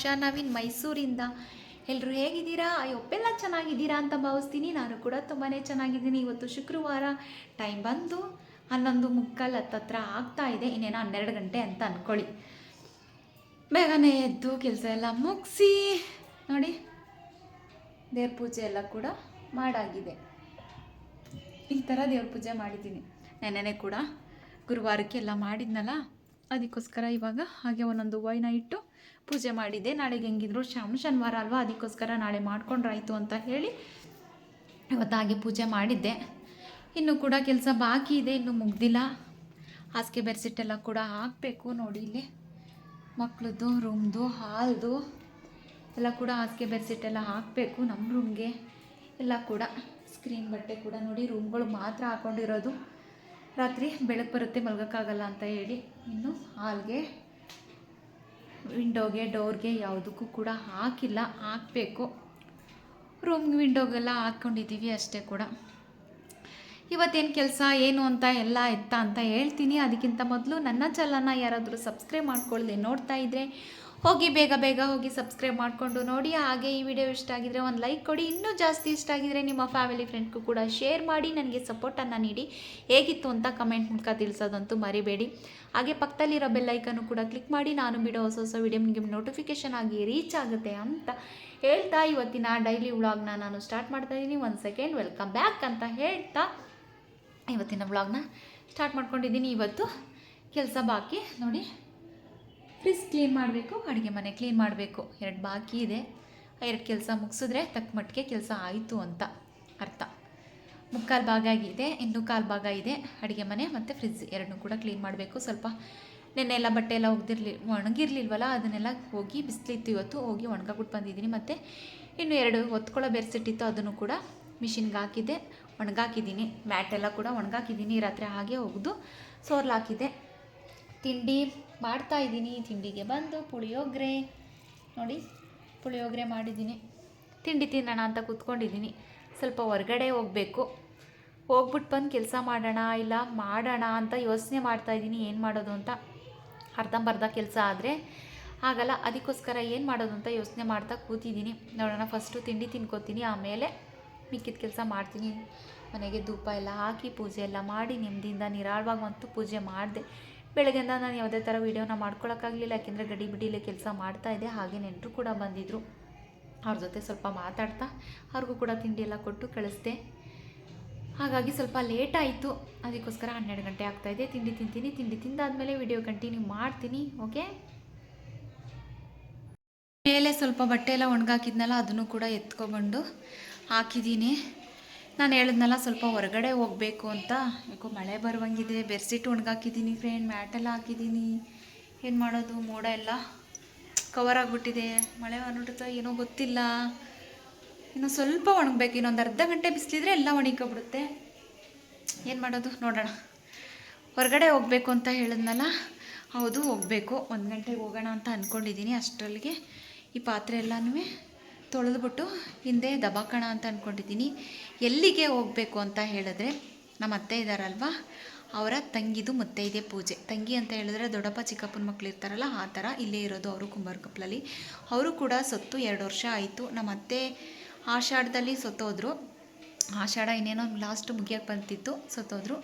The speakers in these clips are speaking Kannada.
ಆಶಾ ನವೀನ್ ಮೈಸೂರಿಂದ. ಎಲ್ಲರೂ ಹೇಗಿದ್ದೀರಾ? ಒಪ್ಪೆಲ್ಲ ಚೆನ್ನಾಗಿದ್ದೀರಾ ಅಂತ ಭಾವಿಸ್ತೀನಿ. ನಾನು ಕೂಡ ತುಂಬಾ ಚೆನ್ನಾಗಿದ್ದೀನಿ. ಇವತ್ತು ಶುಕ್ರವಾರ ಟೈಮ್ ಬಂದು ಹನ್ನೊಂದು ಮುಕ್ಕಾಲು ಹತ್ತತ್ರ ಆಗ್ತಾ ಇದೆ. ಇನ್ನೇನೋ ಹನ್ನೆರಡು ಗಂಟೆ ಅಂತ ಅಂದ್ಕೊಳ್ಳಿ ಬೇಗನೆ ಎದ್ದು ಕೆಲಸ ಎಲ್ಲ ಮುಗಿಸಿ, ನೋಡಿ, ದೇವ್ರ ಪೂಜೆ ಎಲ್ಲ ಕೂಡ ಮಾಡಾಗಿದೆ. ಈ ಥರ ದೇವ್ರ ಪೂಜೆ ಮಾಡಿದ್ದೀನಿ. ನೆನೆನೆ ಕೂಡ ಗುರುವಾರಕ್ಕೆ ಎಲ್ಲ ಮಾಡಿದ್ನಲ್ಲ. ಅದಕ್ಕೋಸ್ಕರ ಇವಾಗ ಹಾಗೆ ಒಂದೊಂದು ಹೂವಿನ ಇಟ್ಟು ಪೂಜೆ ಮಾಡಿದ್ದೆ ನಾಳೆಗೆ ಹೆಂಗಿದ್ರು ಶಾಮ್ ಶನಿವಾರ ಅಲ್ವಾ? ಅದಕ್ಕೋಸ್ಕರ ನಾಳೆ ಮಾಡ್ಕೊಂಡ್ರಾಯ್ತು ಅಂತ ಹೇಳಿ ಇವತ್ತಾಗಿ ಪೂಜೆ ಮಾಡಿದ್ದೆ. ಇನ್ನು ಕೂಡ ಕೆಲಸ ಬಾಕಿ ಇದೆ. ಇನ್ನು ಮುಗ್ದಿಲ್ಲ. ಹಾಸಿಗೆ ಬೆರ್ಸಿಟ್ಟೆಲ್ಲ ಕೂಡ ಹಾಕಬೇಕು ನೋಡಿ ಇಲ್ಲಿ. ಮಕ್ಕಳದ್ದು ರೂಮ್ದು ಹಾಲ್ದು ಎಲ್ಲ ಕೂಡ ಹಾಸಿಗೆ ಬೆರ್ಸಿಟ್ಟೆಲ್ಲ ಹಾಕಬೇಕು ನಮ್ಮ ರೂಮ್ಗೆ ಎಲ್ಲ ಕೂಡ ಸ್ಕ್ರೀನ್ ಬಟ್ಟೆ ಕೂಡ ನೋಡಿ ರೂಮ್ಗಳು ಮಾತ್ರ ಹಾಕೊಂಡಿರೋದು. ರಾತ್ರಿ ಬೆಳಕು ಬರುತ್ತೆ, ಮಲ್ಗೋಕ್ಕಾಗಲ್ಲ ಅಂತ ಹೇಳಿ ಇನ್ನು ಹಾಲ್ಗೆ ವಿಂಡೋಗೆ, ಡೋರ್ಗೆ ಯಾವುದಕ್ಕೂ ಕೂಡ ಹಾಕಿಲ್ಲ. ಹಾಕಬೇಕು. ರೂಮ್ ವಿಂಡೋಗೆಲ್ಲ ಹಾಕ್ಕೊಂಡಿದ್ದೀವಿ ಅಷ್ಟೇ ಕೂಡ. ಇವತ್ತೇನು ಕೆಲಸ, ಏನು ಅಂತ ಎಲ್ಲ ಎತ್ತ ಅಂತ ಹೇಳ್ತೀನಿ. ಅದಕ್ಕಿಂತ ಮೊದಲು ನನ್ನ ಚಲನ ಯಾರಾದರೂ ಸಬ್ಸ್ಕ್ರೈಬ್ ಮಾಡ್ಕೊಳ್ಳದೆ ನೋಡ್ತಾ ಇದ್ದರೆ ಹೋಗಿ ಬೇಗ ಬೇಗ ಹೋಗಿ ಸಬ್ಸ್ಕ್ರೈಬ್ ಮಾಡಿಕೊಂಡು ನೋಡಿ. ಹಾಗೆ ಈ ವಿಡಿಯೋ ಇಷ್ಟ ಆಗಿದ್ರೆ ಒಂದು ಲೈಕ್ ಕೊಡಿ. ಇನ್ನೂ ಜಾಸ್ತಿ ಇಷ್ಟ ಆಗಿದ್ರೆ ನಿಮ್ಮ ಫ್ಯಾಮಿಲಿ ಫ್ರೆಂಡ್ಗೂ ಕೂಡ ಶೇರ್ ಮಾಡಿ. ನನಗೆ ಸಪೋರ್ಟನ್ನು ನೀಡಿ. ಹೇಗಿತ್ತು ಅಂತ ಕಮೆಂಟ್ ಮೂಲಕ ತಿಳಿಸೋದಂತೂ ಮರಿಬೇಡಿ. ಹಾಗೆ ಪಕ್ಕದಲ್ಲಿರೋ ಬೆಲ್ಲೈಕನ್ನು ಕೂಡ ಕ್ಲಿಕ್ ಮಾಡಿ. ನಾನು ಬಿಡೋ ಹೊಸ ಹೊಸ ವಿಡಿಯೋ ನಿಮಗೆ ನೋಟಿಫಿಕೇಷನ್ ಆಗಿ ರೀಚ್ ಆಗುತ್ತೆ ಅಂತ ಹೇಳ್ತಾ ಇವತ್ತಿನ ಡೈಲಿ ವ್ಲಾಗ್ನ ನಾನು ಸ್ಟಾರ್ಟ್ ಮಾಡ್ತಾ ಇದ್ದೀನಿ. ಒಂದು ಸೆಕೆಂಡ್ ವೆಲ್ಕಮ್ ಬ್ಯಾಕ್ ಅಂತ ಹೇಳ್ತಾ ಇವತ್ತಿನ ವ್ಲಾಗ್ನ ಸ್ಟಾರ್ಟ್ ಮಾಡ್ಕೊಂಡಿದ್ದೀನಿ. ಇವತ್ತು ಕೆಲಸ ಬಾಕಿ. ನೋಡಿ. ಫ್ರಿಸ್ ಕ್ಲೀನ್ ಮಾಡಬೇಕು, ಅಡುಗೆ ಮನೆ ಕ್ಲೀನ್ ಮಾಡಬೇಕು. ಎರಡು ಬಾಕಿ ಇದೆ. ಎರಡು ಕೆಲಸ ಮುಗಿಸಿದ್ರೆ ತಕ್ಕ ಮಟ್ಟಿಗೆ ಕೆಲಸ ಆಯಿತು ಅಂತ ಅರ್ಥ. ಮುಕ್ಕಾಲು ಭಾಗ ಆಗಿದೆ, ಇನ್ನೂ ಕಾಲು ಭಾಗ ಇದೆ. ಅಡುಗೆ ಮನೆ ಮತ್ತು ಫ್ರಿಜ್ ಎರಡನ್ನೂ ಕೂಡ ಕ್ಲೀನ್ ಮಾಡಬೇಕು. ಸ್ವಲ್ಪ ನೆನ್ನೆ ಎಲ್ಲ ಬಟ್ಟೆ ಎಲ್ಲ ಒಗ್ದಿರ್ಲಿ, ಒಣಗಿರ್ಲಿಲ್ವಲ್ಲ, ಅದನ್ನೆಲ್ಲ ಹೋಗಿ ಬಿಸಿಲಿತ್ತು ಇವತ್ತು. ಹೋಗಿ ಒಣಗಾಕ್ಬಿಟ್ಟು ಬಂದಿದ್ದೀನಿ. ಮತ್ತು ಇನ್ನು ಎರಡು ಹೊತ್ಕೊಳ್ಳೋ ಬೆರೆಸಿಟ್ಟಿತ್ತು, ಅದನ್ನು ಕೂಡ ಮಿಷಿನ್ಗೆ ಹಾಕಿದ್ದೆ. ಒಣಗಾಕಿದ್ದೀನಿ. ಮ್ಯಾಟೆಲ್ಲ ಕೂಡ ಒಣಗಾಕಿದ್ದೀನಿ. ರಾತ್ರಿ ಹಾಗೆ ಒಗೆದು ಸೋರ್ಲಾಕಿದ್ದೆ. ತಿಂಡಿ ಮಾಡ್ತಾ ಇದ್ದೀನಿ. ತಿಂಡಿಗೆ ಬಂದು ಪುಳಿಯೋಗರೆ. ನೋಡಿ, ಪುಳಿಯೋಗರೆ ಮಾಡಿದ್ದೀನಿ. ತಿಂಡಿ ತಿನ್ನೋಣ ಅಂತ ಕೂತ್ಕೊಂಡಿದ್ದೀನಿ. ಸ್ವಲ್ಪ ಹೊರಗಡೆ ಹೋಗಬೇಕು. ಹೋಗ್ಬಿಟ್ಟು ಬಂದು ಕೆಲಸ ಮಾಡೋಣ ಇಲ್ಲ ಮಾಡೋಣ ಅಂತ ಯೋಚನೆ ಮಾಡ್ತಾ ಇದ್ದೀನಿ. ಏನು ಮಾಡೋದು ಅಂತ ಅರ್ಧಂಬರ್ಧ ಕೆಲಸ ಆದರೆ ಆಗಲ್ಲ. ಅದಕ್ಕೋಸ್ಕರ ಏನು ಮಾಡೋದು ಅಂತ ಯೋಚನೆ ಮಾಡ್ತಾ ಕೂತಿದ್ದೀನಿ. ನೋಡೋಣ ಫಸ್ಟು ತಿಂಡಿ ತಿನ್ಕೋತೀನಿ. ಆಮೇಲೆ ಮಿಕ್ಕಿದ ಕೆಲಸ ಮಾಡ್ತೀನಿ. ಮನೆಗೆ ಧೂಪ ಎಲ್ಲ ಹಾಕಿ ಪೂಜೆ ಎಲ್ಲ ಮಾಡಿ ನೆಮ್ಮದಿಯಿಂದ ನಿರಾಳವಾಗಿ ಅಂತೂ ಪೂಜೆ ಮಾಡಿದೆ. ಬೆಳಗ್ಗೆಯಿಂದ ನಾನು ಯಾವುದೇ ಥರ ವೀಡಿಯೋನ ಮಾಡ್ಕೊಳಕ್ಕಾಗಲಿಲ್ಲ, ಯಾಕೆಂದರೆ ಗಡಿ ಬಿಡಿಲೇ ಕೆಲಸ ಮಾಡ್ತಾ ಇದ್ದೆ, ಹಾಗೆ ನೆಂಟರು ಕೂಡ ಬಂದಿದ್ದರು ಅವ್ರ ಜೊತೆ ಸ್ವಲ್ಪ ಮಾತಾಡ್ತಾ, ಅವ್ರಿಗೂ ಕೂಡ ತಿಂಡಿ ಎಲ್ಲ ಕೊಟ್ಟು ಕಳಿಸ್ದೆ. ಹಾಗಾಗಿ ಸ್ವಲ್ಪ ಲೇಟ್ ಆಯಿತು. ಅದಕ್ಕೋಸ್ಕರ ಹನ್ನೆರಡು ಗಂಟೆ ಆಗ್ತಾಯಿದೆ ತಿಂಡಿ ತಿಂತೀನಿ, ತಿಂಡಿ ತಿಂದಾದಮೇಲೆ ವಿಡಿಯೋ ಕಂಟಿನ್ಯೂ ಮಾಡ್ತೀನಿ ಓಕೆ ಮೇಲೆ ಸ್ವಲ್ಪ ಬಟ್ಟೆ ಎಲ್ಲ ಒಣಗಾಕಿದ್ನಲ್ಲ, ಅದನ್ನು ಕೂಡ ಎತ್ಕೊಬಂಡು ಹಾಕಿದ್ದೀನಿ. ನಾನು ಹೇಳಿದ್ನಲ್ಲ, ಸ್ವಲ್ಪ ಹೊರಗಡೆ ಹೋಗಬೇಕು ಅಂತ. ಯಾಕೋ ಮಳೆ ಬರುವಂಗಿದೆ, ಬೆರ್ಸಿಟ್ಟು ಒಣಗಾಕಿದ್ದೀನಿ ಫ್ರೆಂಡ್ ಮ್ಯಾಟೆಲ್ಲ ಹಾಕಿದ್ದೀನಿ. ಏನು ಮಾಡೋದು, ಮೋಡ ಎಲ್ಲ ಕವರ್ ಆಗಿಬಿಟ್ಟಿದೆ. ಮಳೆ ಬಂದ್ಬಿಡುತ್ತೋ ಏನೋ ಗೊತ್ತಿಲ್ಲ. ಇನ್ನು ಸ್ವಲ್ಪ ಒಣಗಬೇಕು, ಇನ್ನೊಂದು ಅರ್ಧ ಗಂಟೆ ಬಿಸಿಲಿದ್ರೆ ಎಲ್ಲ ಒಣಗಿಕೊಬಿಡುತ್ತೆ ಏನು ಮಾಡೋದು, ನೋಡೋಣ. ಹೊರಗಡೆ ಹೋಗಬೇಕು ಅಂತ ಹೇಳಿದ್ನಲ್ಲ, ಹೌದು, ಹೋಗಬೇಕು. ಒಂದು ಗಂಟೆಗೆ ಹೋಗೋಣ ಅಂತ ಅಂದ್ಕೊಂಡಿದ್ದೀನಿ ಅಷ್ಟರಲ್ಲಿಗೆ. ಈ ಪಾತ್ರೆ ಎಲ್ಲನೂ ತೊಳೆದ್ಬಿಟ್ಟು ಹಿಂದೆ ದಬಾಕಣ ಅಂತ ಅಂದ್ಕೊಂಡಿದ್ದೀನಿ ಎಲ್ಲಿಗೆ ಹೋಗಬೇಕು ಅಂತ ಹೇಳಿದ್ರೆ ನಮ್ಮ ಅತ್ತೆ ಇದ್ದಾರಲ್ವ ಅವರ ತಂಗಿದು ಮುತ್ತೈದೆ ಪೂಜೆ. ತಂಗಿ ಅಂತ ಹೇಳಿದ್ರೆ ದೊಡ್ಡಪ್ಪ, ಚಿಕ್ಕಪ್ಪನ ಮಕ್ಳು ಇರ್ತಾರಲ್ಲ, ಆ ಥರ ಇಲ್ಲೇ ಇರೋದು ಅವರು ಕುಂಬಾರಕಪ್ಪಲಲ್ಲಿ. ಅವರು ಕೂಡ ಸತ್ತು ಎರಡು ವರ್ಷ ಆಯಿತು. ನಮ್ಮ ಅತ್ತೆ ಆಷಾಢದಲ್ಲಿ ಸತ್ತೋದ್ರು. ಆಷಾಢ ಇನ್ನೇನೋ ಲಾಸ್ಟ್ ಮುಗಿಯೋಕ್ಕೆ ಬಂತಿತ್ತು ಸತ್ತೋದ್ರು.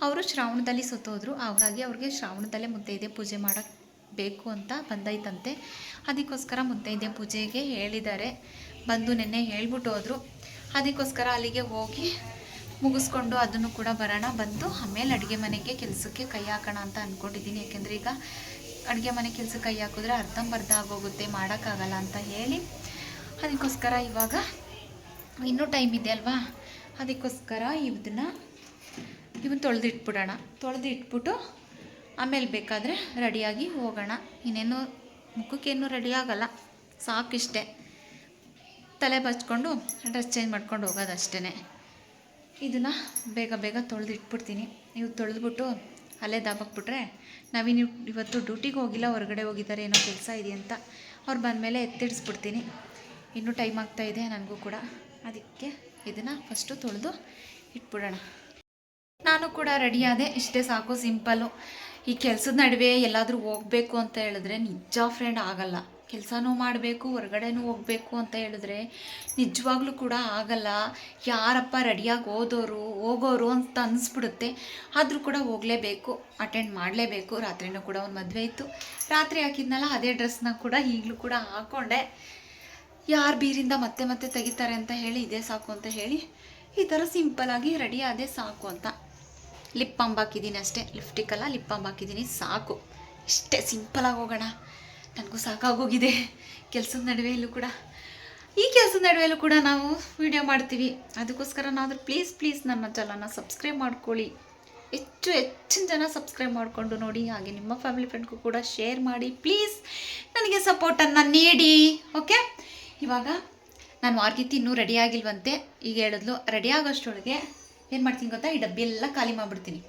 ಅವರು ಶ್ರಾವಣದಲ್ಲಿ ಸತ್ತೋದ್ರು. ಹಾಗಾಗಿ ಅವ್ರಿಗೆ ಶ್ರಾವಣದಲ್ಲೇ ಮುತ್ತೈದೆ ಪೂಜೆ ಮಾಡೋಕ್ಕೆ ಬೇಕು ಅಂತ ಬಂದೈತಂತೆ. ಅದಕ್ಕೋಸ್ಕರ ಮುತ್ತೈದೆ ಪೂಜೆಗೆ ಹೇಳಿದ್ದಾರೆ. ಬಂದು ನೆನ್ನೆ ಹೇಳ್ಬಿಟ್ಟು ಹೋದರು. ಅದಕ್ಕೋಸ್ಕರ ಅಲ್ಲಿಗೆ ಹೋಗಿ ಮುಗಿಸ್ಕೊಂಡು ಅದನ್ನು ಕೂಡ ಬರೋಣ. ಬಂದು ಆಮೇಲೆ ಅಡುಗೆ ಮನೆಗೆ ಕೆಲಸಕ್ಕೆ ಕೈ ಹಾಕೋಣ ಅಂತ ಅಂದ್ಕೊಂಡಿದ್ದೀನಿ ಯಾಕೆಂದರೆ ಈಗ ಅಡುಗೆ ಮನೆ ಕೆಲಸಕ್ಕೆ ಕೈ ಹಾಕಿದ್ರೆ ಅರ್ಧಂಬರ್ಧ ಆಗೋಗುತ್ತೆ, ಮಾಡೋಕ್ಕಾಗಲ್ಲ ಅಂತ ಹೇಳಿ. ಅದಕ್ಕೋಸ್ಕರ ಇವಾಗ ಇನ್ನೂ ಟೈಮ್ ಇದೆ ಅಲ್ವಾ? ಅದಕ್ಕೋಸ್ಕರ ಇದನ್ನು ಇವನ್ನ ತೊಳೆದಿಟ್ಬಿಡೋಣ. ತೊಳೆದು ಇಟ್ಬಿಟ್ಟು ಆಮೇಲೆ ಬೇಕಾದರೆ ರೆಡಿಯಾಗಿ ಹೋಗೋಣ. ಇನ್ನೇನು ಮುಖಕ್ಕೇನು ರೆಡಿ ಸಾಕಿಷ್ಟೆ. ತಲೆ ಬಚ್ಕೊಂಡು ಡ್ರೆಸ್ ಚೇಂಜ್ ಮಾಡ್ಕೊಂಡು ಹೋಗೋದಷ್ಟೇ ಇದನ್ನು ಬೇಗ ಬೇಗ ತೊಳೆದಿಟ್ಬಿಡ್ತೀನಿ. ನೀವು ತೊಳೆದ್ಬಿಟ್ಟು ಅಲ್ಲೇ ದಾಬಾಕ್ಬಿಟ್ರೆ ನಾವಿನ್ನು ಇವತ್ತು ಡ್ಯೂಟಿಗೆ ಹೋಗಿಲ್ಲ, ಹೊರಗಡೆ ಹೋಗಿದ್ದಾರೆ, ಏನೋ ಕೆಲಸ ಇದೆ ಅಂತ. ಅವ್ರು ಬಂದಮೇಲೆ ಎತ್ತಿಡಿಸ್ಬಿಡ್ತೀನಿ. ಇನ್ನೂ ಟೈಮ್ ಆಗ್ತಾಯಿದೆ ನನಗೂ ಕೂಡ. ಅದಕ್ಕೆ ಇದನ್ನು ಫಸ್ಟು ತೊಳೆದು ಇಟ್ಬಿಡೋಣ. ನಾನು ಕೂಡ ರೆಡಿ ಆದೆ. ಇಷ್ಟೇ ಸಾಕು ಸಿಂಪಲ್ಲು ಈ ಕೆಲಸದ ನಡುವೆ ಎಲ್ಲಾದರೂ ಹೋಗಬೇಕು ಅಂತ ಹೇಳಿದ್ರೆ ನಿಜ ಫ್ರೆಂಡ್ ಆಗಲ್ಲ. ಕೆಲಸನೂ ಮಾಡಬೇಕು, ಹೊರಗಡೆನೂ ಹೋಗಬೇಕು ಅಂತ ಹೇಳಿದ್ರೆ ನಿಜವಾಗ್ಲೂ ಕೂಡ ಆಗಲ್ಲ. ಯಾರಪ್ಪ ರೆಡಿಯಾಗಿ ಓದೋರು ಹೋಗೋರು ಅಂತ ಅನಿಸ್ಬಿಡುತ್ತೆ. ಆದರೂ ಕೂಡ ಹೋಗಲೇಬೇಕು ಅಟೆಂಡ್ ಮಾಡಲೇಬೇಕು. ರಾತ್ರಿನೂ ಕೂಡ ಒಂದು ಮದುವೆ ಇತ್ತು. ರಾತ್ರಿ ಹಾಕಿದ್ನಲ್ಲ, ಅದೇ ಡ್ರೆಸ್ನ ಕೂಡ ಈಗಲೂ ಕೂಡ ಹಾಕ್ಕೊಂಡೆ ಯಾರು ಬೀರಿಂದ ಮತ್ತೆ ಮತ್ತೆ ತೆಗಿತಾರೆ ಅಂತ ಹೇಳಿ, ಇದೇ ಸಾಕು ಅಂತ ಹೇಳಿ, ಈ ಥರ ಸಿಂಪಲಾಗಿ ರೆಡಿ ಆದೇ ಸಾಕು ಅಂತ. ಲಿಪ್ ಪಂಪ್ ಹಾಕಿದ್ದೀನಿ ಅಷ್ಟೇ. ಲಿಫ್ಟಿಕಲ್ಲ ಲಿಪ್ ಪಂಪ್ ಹಾಕಿದ್ದೀನಿ. ಸಾಕು. ಇಷ್ಟೇ ಸಿಂಪಲಾಗಿ ಹೋಗೋಣ. ನನಗೂ ಸಾಕಾಗೋಗಿದೆ ಕೆಲಸದ ನಡುವೆಯಲ್ಲೂ ಕೂಡ. ಈ ಕೆಲಸದ ನಡುವೆಯಲ್ಲೂ ಕೂಡ ನಾವು ವಿಡಿಯೋ ಮಾಡ್ತೀವಿ. ಅದಕ್ಕೋಸ್ಕರ ನಾವು ಪ್ಲೀಸ್ ಪ್ಲೀಸ್ ನನ್ನ ಚಾನಲ್ನ ಸಬ್ಸ್ಕ್ರೈಬ್ ಮಾಡ್ಕೊಳ್ಳಿ. ಹೆಚ್ಚು ಹೆಚ್ಚಿನ ಜನ ಸಬ್ಸ್ಕ್ರೈಬ್ ಮಾಡಿಕೊಂಡು ನೋಡಿ, ಹಾಗೆ ನಿಮ್ಮ ಫ್ಯಾಮಿಲಿ ಫ್ರೆಂಡ್ಗೂ ಕೂಡ ಶೇರ್ ಮಾಡಿ. ಪ್ಲೀಸ್ ನನಗೆ ಸಪೋರ್ಟನ್ನು ನೀಡಿ. ಓಕೆ ಇವಾಗ ನಾನು ಮಾರ್ಗಿತಿ ಇನ್ನೂ ರೆಡಿ ಆಗಿಲ್ವಂತೆ. ಈಗ ಹೇಳಿದ್ಲು ರೆಡಿ ಆಗೋಷ್ಟರೊಳಗೆ ಏನು ಮಾಡ್ತೀನಿ ಗೊತ್ತಾ? ಈ ಡಬ್ಬಿ ಎಲ್ಲ ಖಾಲಿ ಮಾಡಿಬಿಡ್ತೀನಿ.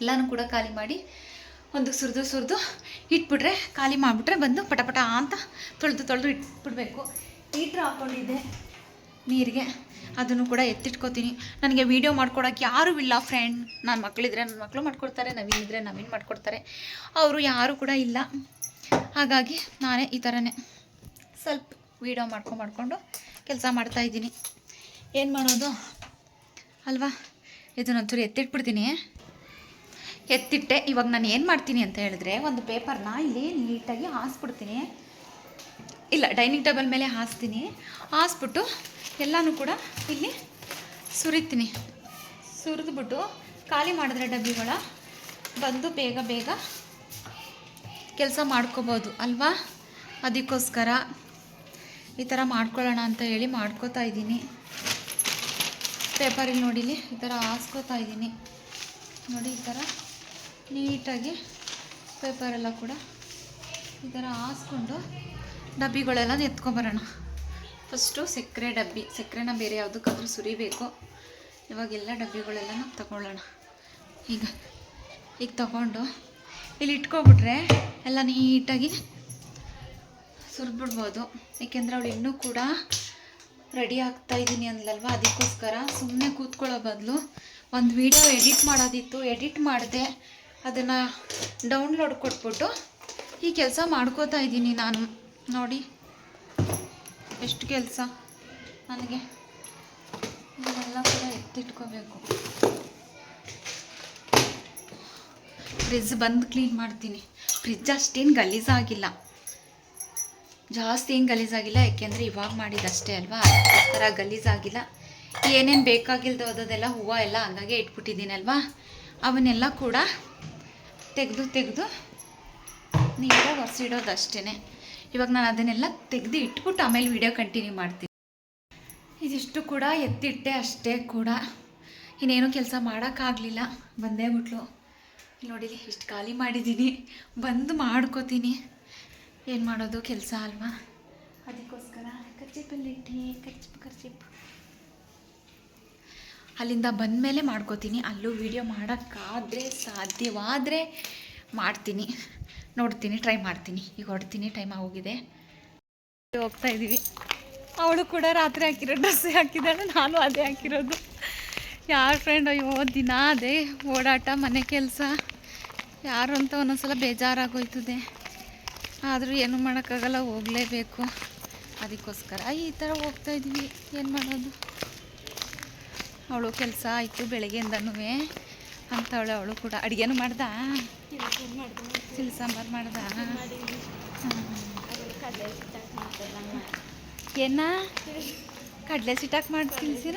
ಎಲ್ಲನೂ ಕೂಡ ಖಾಲಿ ಮಾಡಿ ಒಂದು ಸುರಿದು ಸುರಿದು ಇಟ್ಬಿಟ್ರೆ ಖಾಲಿ ಮಾಡಿಬಿಟ್ರೆ ಬಂದು ಪಟಪಟ ಪಟ ಅಂತ ತೊಳೆದು ತೊಳೆದು ಇಟ್ಬಿಡ್ಬೇಕು. ಹೀಟ್ರ್ ಹಾಕ್ಕೊಂಡಿದ್ದೆ ನೀರಿಗೆ. ಅದನ್ನು ಕೂಡ ಎತ್ತಿಟ್ಕೋತೀನಿ. ನನಗೆ ವೀಡಿಯೋ ಮಾಡ್ಕೊಡೋಕೆ ಯಾರೂ ಇಲ್ಲ ಫ್ರೆಂಡ್. ನನ್ನ ಮಕ್ಕಳಿದ್ರೆ ನನ್ನ ಮಕ್ಕಳು ಮಾಡ್ಕೊಡ್ತಾರೆ ನವೀನಿದ್ರೆ ನವೀನ್ ಮಾಡ್ಕೊಡ್ತಾರೆ. ಅವರು ಯಾರೂ ಕೂಡ ಇಲ್ಲ. ಹಾಗಾಗಿ ನಾನೇ ಈ ಥರನೇ ಸ್ವಲ್ಪ ವೀಡಿಯೋ ಮಾಡ್ಕೊಂಡು ಮಾಡಿಕೊಂಡು ಕೆಲಸ ಮಾಡ್ತಾಯಿದ್ದೀನಿ ಏನು ಮಾಡೋದು? ಅಲ್ವಾ? ಇದನ್ನೊಂಚೂರು ಎತ್ತಿಟ್ಬಿಡ್ತೀನಿ. ಎತ್ತಿಟ್ಟೆ. ಇವಾಗ ನಾನು ಏನು ಮಾಡ್ತೀನಿ ಅಂತ ಹೇಳಿದ್ರೆ ಒಂದು ಪೇಪರ್ನ ಇಲ್ಲಿ ನೀಟಾಗಿ ಹಾಸ್ಬಿಡ್ತೀನಿ. ಇಲ್ಲ ಡೈನಿಂಗ್ ಟೇಬಲ್ ಮೇಲೆ ಹಾಸ್ತೀನಿ. ಹಾಸ್ಬಿಟ್ಟು ಎಲ್ಲನೂ ಕೂಡ ಇಲ್ಲಿ ಸುರಿತೀನಿ. ಸುರಿದ್ಬಿಟ್ಟು ಖಾಲಿ ಮಾಡಿದ್ರೆ ಡಬ್ಬಿಗಳ ಬಂದು ಬೇಗ ಬೇಗ ಕೆಲಸ ಮಾಡ್ಕೋಬೋದು, ಅಲ್ವಾ? ಅದಕ್ಕೋಸ್ಕರ ಈ ಥರ ಮಾಡ್ಕೊಳ್ಳೋಣ ಅಂತ ಹೇಳಿ ಮಾಡ್ಕೋತಾ ಇದ್ದೀನಿ. ಪೇಪರಲ್ಲಿ ನೋಡಿಲಿ ಈ ಥರ ಹಾಸ್ಕೋತಾ ಇದ್ದೀನಿ. ನೋಡಿ, ಈ ಥರ ನೀಟಾಗಿ ಪೇಪರೆಲ್ಲ ಕೂಡ ಈ ಥರ ಹಾಸ್ಕೊಂಡು ಡಬ್ಬಿಗಳೆಲ್ಲ ಎತ್ಕೊಂಬರೋಣ. ಫಸ್ಟು ಸಕ್ಕರೆ ಡಬ್ಬಿ, ಸಕ್ಕರೆನ ಬೇರೆ ಯಾವುದಕ್ಕಾದ್ರೂ ಸುರಿಬೇಕು. ಇವಾಗೆಲ್ಲ ಡಬ್ಬಿಗಳೆಲ್ಲ ತಗೊಳ್ಳೋಣ. ಈಗ ಈಗ ತಗೊಂಡು ಇಲ್ಲಿ ಇಟ್ಕೊಬಿಟ್ರೆ ಎಲ್ಲ ನೀಟಾಗಿ ಸುರಿದ್ಬಿಡ್ಬೋದು. ಏಕೆಂದರೆ ಅವಳು ಇನ್ನೂ ಕೂಡ ರೆಡಿ ಆಗ್ತಾ ಇದ್ದೀನಿ ಅಂದ್ಲಲ್ವ? ಅದಕ್ಕೋಸ್ಕರ ಸುಮ್ಮನೆ ಕೂತ್ಕೊಳ್ಳೋ ಬದಲು ಒಂದು ವಿಡಿಯೋ ಎಡಿಟ್ ಮಾಡೋದಿತ್ತು. ಎಡಿಟ್ ಮಾಡಿದೆ, ಅದನ್ನು ಡೌನ್ಲೋಡ್ ಕೊಟ್ಬಿಟ್ಟು ಈ ಕೆಲಸ ಮಾಡ್ಕೋತಾ ಇದ್ದೀನಿ ನಾನು. ನೋಡಿ, ಎಷ್ಟು ಕೆಲಸ ನನಗೆ. ಇದನ್ನೆಲ್ಲ ಕೂಡ ಎತ್ತಿಟ್ಕೋಬೇಕು. ಫ್ರಿಜ್ ಬಂದು ಕ್ಲೀನ್ ಮಾಡ್ತೀನಿ. ಫ್ರಿಜ್ ಅಷ್ಟೇನು ಗಲೀಜಾಗಿಲ್ಲ. ಜಾಸ್ತಿ ಏನು ಗಲೀಜಾಗಿಲ್ಲ, ಯಾಕೆಂದರೆ ಇವಾಗ ಮಾಡಿದಷ್ಟೇ ಅಲ್ವಾ? ಆ ಥರ ಗಲೀಜಾಗಿಲ್ಲ. ಏನೇನು ಬೇಕಾಗಿಲ್ದ ಹೋದೋದೆಲ್ಲ ಹೂವು ಎಲ್ಲ ಹಂಗಾಗೆ ಇಟ್ಬಿಟ್ಟಿದ್ದೀನಲ್ವಾ ಅವನ್ನೆಲ್ಲ ಕೂಡ ತೆಗೆದು ತೆಗೆದು ನೀಟಾಗಿ ಒರೆಸಿಡೋದು ಅಷ್ಟೇ ಇವಾಗ ನಾನು ಅದನ್ನೆಲ್ಲ ತೆಗೆದು ಇಟ್ಬಿಟ್ಟು ಆಮೇಲೆ ವಿಡಿಯೋ ಕಂಟಿನ್ಯೂ ಮಾಡ್ತೀನಿ. ಇದಿಷ್ಟು ಕೂಡ ಎತ್ತಿಟ್ಟೆ ಅಷ್ಟೇ ಕೂಡ. ಇನ್ನೇನು ಕೆಲಸ ಮಾಡೋಕ್ಕಾಗಲಿಲ್ಲ. ಬಂದೇ ಬಿಟ್ಲು. ನೋಡಿ, ಇಷ್ಟು ಖಾಲಿ ಮಾಡಿದ್ದೀನಿ ಬಂದು ಮಾಡ್ಕೋತೀನಿ. ಏನು ಮಾಡೋದು ಕೆಲಸ ಅಲ್ವಾ? ಅದಕ್ಕೋಸ್ಕರ ಕರ್ಚಿಪಲ್ಲಿ ಇಟ್ಟು ಕರ್ಚಿಪ್ ಅಲ್ಲಿಂದ ಬಂದ ಮೇಲೆ ಮಾಡ್ಕೋತೀನಿ. ಅಲ್ಲೂ ವೀಡಿಯೋ ಮಾಡೋಕ್ಕಾದರೆ ಸಾಧ್ಯವಾದರೆ ಮಾಡ್ತೀನಿ. ನೋಡ್ತೀನಿ ಟ್ರೈ ಮಾಡ್ತೀನಿ. ಈಗ ಹೊಡ್ತೀನಿ ಟೈಮ್ ಆಗೋಗಿದೆ. ಹೋಗ್ತಾ ಇದ್ದೀವಿ ಅವಳು ಕೂಡ ರಾತ್ರಿ ಹಾಕಿರೋ ಡ್ರೆಸ್ಸೇ ಹಾಕಿದ್ದಾಳೆ ನಾನು ಅದೇ ಹಾಕಿರೋದು. ಯಾರ ಫ್ರೆಂಡ್ ಅಯ್ಯೋ ದಿನ ಅದೇ. ಓಡಾಟ ಮನೆ ಕೆಲಸ. ಯಾರು ಅಂತ ಒಂದೊಂದ್ಸಲ ಬೇಜಾರಾಗೋಯ್ತದೆ. ಆದರೂ ಏನು ಮಾಡೋಕ್ಕಾಗಲ್ಲ, ಹೋಗಲೇಬೇಕು. ಅದಕ್ಕೋಸ್ಕರ ಈ ಥರ ಹೋಗ್ತಾ ಇದ್ದೀವಿ. ಏನು ಮಾಡೋದು? ಅವಳು ಕೆಲಸ ಆಯಿತು ಬೆಳಗ್ಗೆಯಿಂದನೂ. ಅಂತವಳೆ ಅವಳು ಕೂಡ ಅಡುಗೆನೂ ಮಾಡ್ದ? ತಿಳಿ ಸಾಂಬಾರು ಮಾಡ್ದ? ಏನ? ಕಡಲೆ ಸಿಟ್ಟಾಕಿ ಮಾಡಿ ತಿನ್ಸಿರ?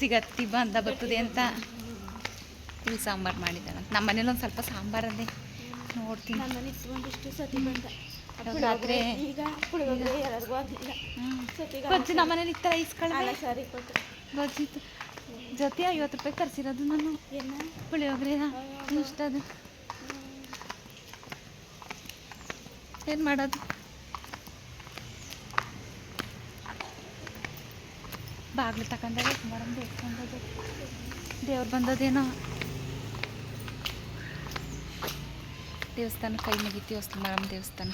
ಸಿಗತ್ತಿ ಬಂದ ಬರ್ತದೆ ಅಂತ. ತಿಳಿ ಸಾಂಬಾರು ಮಾಡಿದ್ದಾಳಂತ. ನಮ್ಮ ಮನೇಲಿ ಒಂದು ಸ್ವಲ್ಪ ನೋಡ್ತೀನಿ. ರಾತ್ರಿ ಈಗ ಪುಳಿಯೋಗರೆ ಎಲ್ಲರಿಗೂ ಆಗಿಲ್ಲ ಗೊಜ್ಜು ನಮ್ಮ ಮನೇಲಿ ಇತ್ತ ಇಸ್ಕೊಳ್ಳಿ ಸರಿ ಕೊಟ್ಟು ಗೊಜ್ಜಿತ್ತು ಜೊತೆ ಐವತ್ತು ರೂಪಾಯಿ ತರಿಸಿರೋದು ನಾನು. ಏನ? ಪುಳಿಯೋಗರೆ. ಇಷ್ಟದು ಏನು ಮಾಡೋದು? ಬಾಗಿಲು ತಕೊಂಡಾಗ ಮಾಡೋದು ದೇವ್ರು ಬಂದದೇನೋ. ದೇವಸ್ಥಾನ ಕೈ ಮುಗಿತೀವಿ ಹೊಸ್ಕುಮಾರಮ್ಮ ದೇವಸ್ಥಾನ.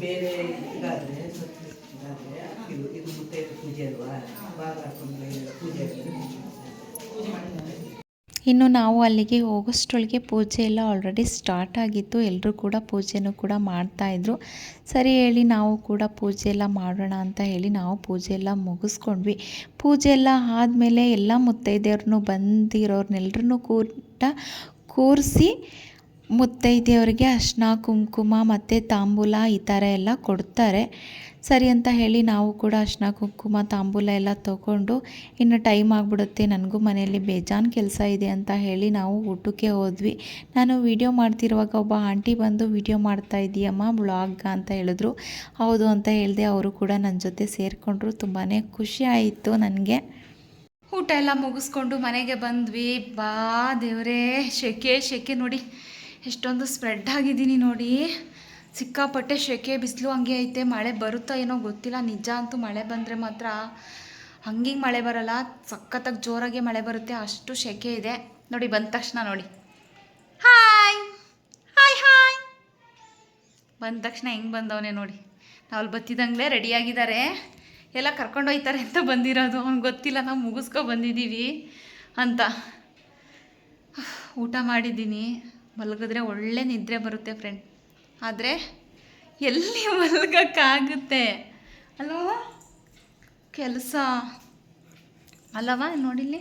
ಬೇರೆ ಇದಾದ್ರೆ ಇದಾದ್ರೆ ಇದು ಇದು ಮುತ್ತೈದೆ ಪೂಜೆ ಅಲ್ವಾ? ಪೂಜೆ ಪೂಜೆ ಮಾಡಿ ಇನ್ನು ನಾವು ಅಲ್ಲಿಗೆ ಹೋಗೋಷ್ಟರೊಳಗೆ ಪೂಜೆ ಎಲ್ಲ ಆಲ್ರೆಡಿ ಸ್ಟಾರ್ಟ್ ಆಗಿತ್ತು. ಎಲ್ಲರೂ ಕೂಡ ಪೂಜೆನೂ ಕೂಡ ಮಾಡ್ತಾಯಿದ್ರು ಸರಿ ಹೇಳಿ ನಾವು ಕೂಡ ಪೂಜೆ ಎಲ್ಲ ಮಾಡೋಣ ಅಂತ ಹೇಳಿ ನಾವು ಪೂಜೆ ಎಲ್ಲ ಮುಗಿಸ್ಕೊಂಡ್ವಿ. ಪೂಜೆ ಎಲ್ಲ ಆದಮೇಲೆ ಎಲ್ಲ ಮುತ್ತೈದೆಯವ್ರನ್ನೂ ಬಂದಿರೋರ್ನೆಲ್ಲರನ್ನೂ ಕೂಡ ಕೂರಿಸಿ ಮುತ್ತೈದೆಯವ್ರಿಗೆ ಅರ್ಶಿನ ಕುಂಕುಮ ಮತ್ತು ತಾಂಬೂಲ ಈ ಥರ ಎಲ್ಲ ಕೊಡ್ತಾರೆ. ಸರಿ ಅಂತ ಹೇಳಿ ನಾವು ಕೂಡ ಅರ್ಶಿನ ಕುಂಕುಮ, ತಾಂಬೂಲ ಎಲ್ಲ ತಗೊಂಡು ಇನ್ನು ಟೈಮ್ ಆಗಿಬಿಡುತ್ತೆ, ನನಗೂ ಮನೆಯಲ್ಲಿ ಬೇಜಾನ್ ಕೆಲಸ ಇದೆ ಅಂತ ಹೇಳಿ ನಾವು ಊಟಕ್ಕೆ ಹೋದ್ವಿ. ನಾನು ವೀಡಿಯೋ ಮಾಡ್ತಿರುವಾಗ ಒಬ್ಬ ಆಂಟಿ ಬಂದು ವೀಡಿಯೋ ಮಾಡ್ತಾ ಇದೀಯಮ್ಮ ಬ್ಲಾಗ್ ಅಂತ ಹೇಳಿದ್ರು. ಹೌದು ಅಂತ ಹೇಳಿದೆ ಅವರು ಕೂಡ ನನ್ನ ಜೊತೆ ಸೇರಿಕೊಂಡ್ರು ತುಂಬಾ ಖುಷಿ ಆಯಿತು ನನಗೆ. ಊಟ ಎಲ್ಲ ಮುಗಿಸ್ಕೊಂಡು ಮನೆಗೆ ಬಂದ್ವಿ. ಬಾ ದೇವರೇ, ಶೆಕೆ ಶೆಕೆ ನೋಡಿ. ಎಷ್ಟೊಂದು ಸ್ಪ್ರೆಡ್ ಆಗಿದ್ದೀನಿ ನೋಡಿ. ಸಿಕ್ಕಾಪಟ್ಟೆ ಶೆಕೆ ಬಿಸಿಲು ಹಂಗೆ ಐತೆ. ಮಳೆ ಬರುತ್ತಾ ಏನೋ ಗೊತ್ತಿಲ್ಲ. ನಿಜ ಅಂತೂ ಮಳೆ ಬಂದರೆ ಮಾತ್ರ ಹಂಗಿಂಗೆ ಮಳೆ ಬರಲ್ಲ. ಸಖತ್ತಾಗಿ ಜೋರಾಗಿ ಮಳೆ ಬರುತ್ತೆ. ಅಷ್ಟು ಶೆಕೆ ಇದೆ. ನೋಡಿ, ಬಂದ ತಕ್ಷಣ ನೋಡಿ. ಹಾಯ್ ಹಾಯ್ ಹಾಯ್ ಬಂದ ತಕ್ಷಣ ಹೆಂಗೆ ಬಂದವನೇ ನೋಡಿ. ನಾವು ಅಲ್ಲಿ ಬತ್ತಿದಂಗಲೇ ರೆಡಿಯಾಗಿದ್ದಾರೆ ಎಲ್ಲ ಕರ್ಕೊಂಡು ಹೋಯ್ತಾರೆ ಅಂತ ಬಂದಿರೋದು. ಅವ್ನಿಗೆ ಗೊತ್ತಿಲ್ಲ. ನಾವು ಮುಗಿಸ್ಕೊ ಬಂದಿದ್ದೀವಿ ಅಂತ. ಊಟ ಮಾಡಿದ್ದೀನಿ. ಮಲಗಿದ್ರೆ ಒಳ್ಳೆ ನಿದ್ರೆ ಬರುತ್ತೆ ಫ್ರೆಂಡ್ ಆದರೆ ಎಲ್ಲಿ ಮಲಗೋಕ್ಕಾಗುತ್ತೆ? ಅಲ್ವಾ? ಕೆಲಸ. ಅಲ್ಲವಾ ನೋಡಿಲ್ಲಿ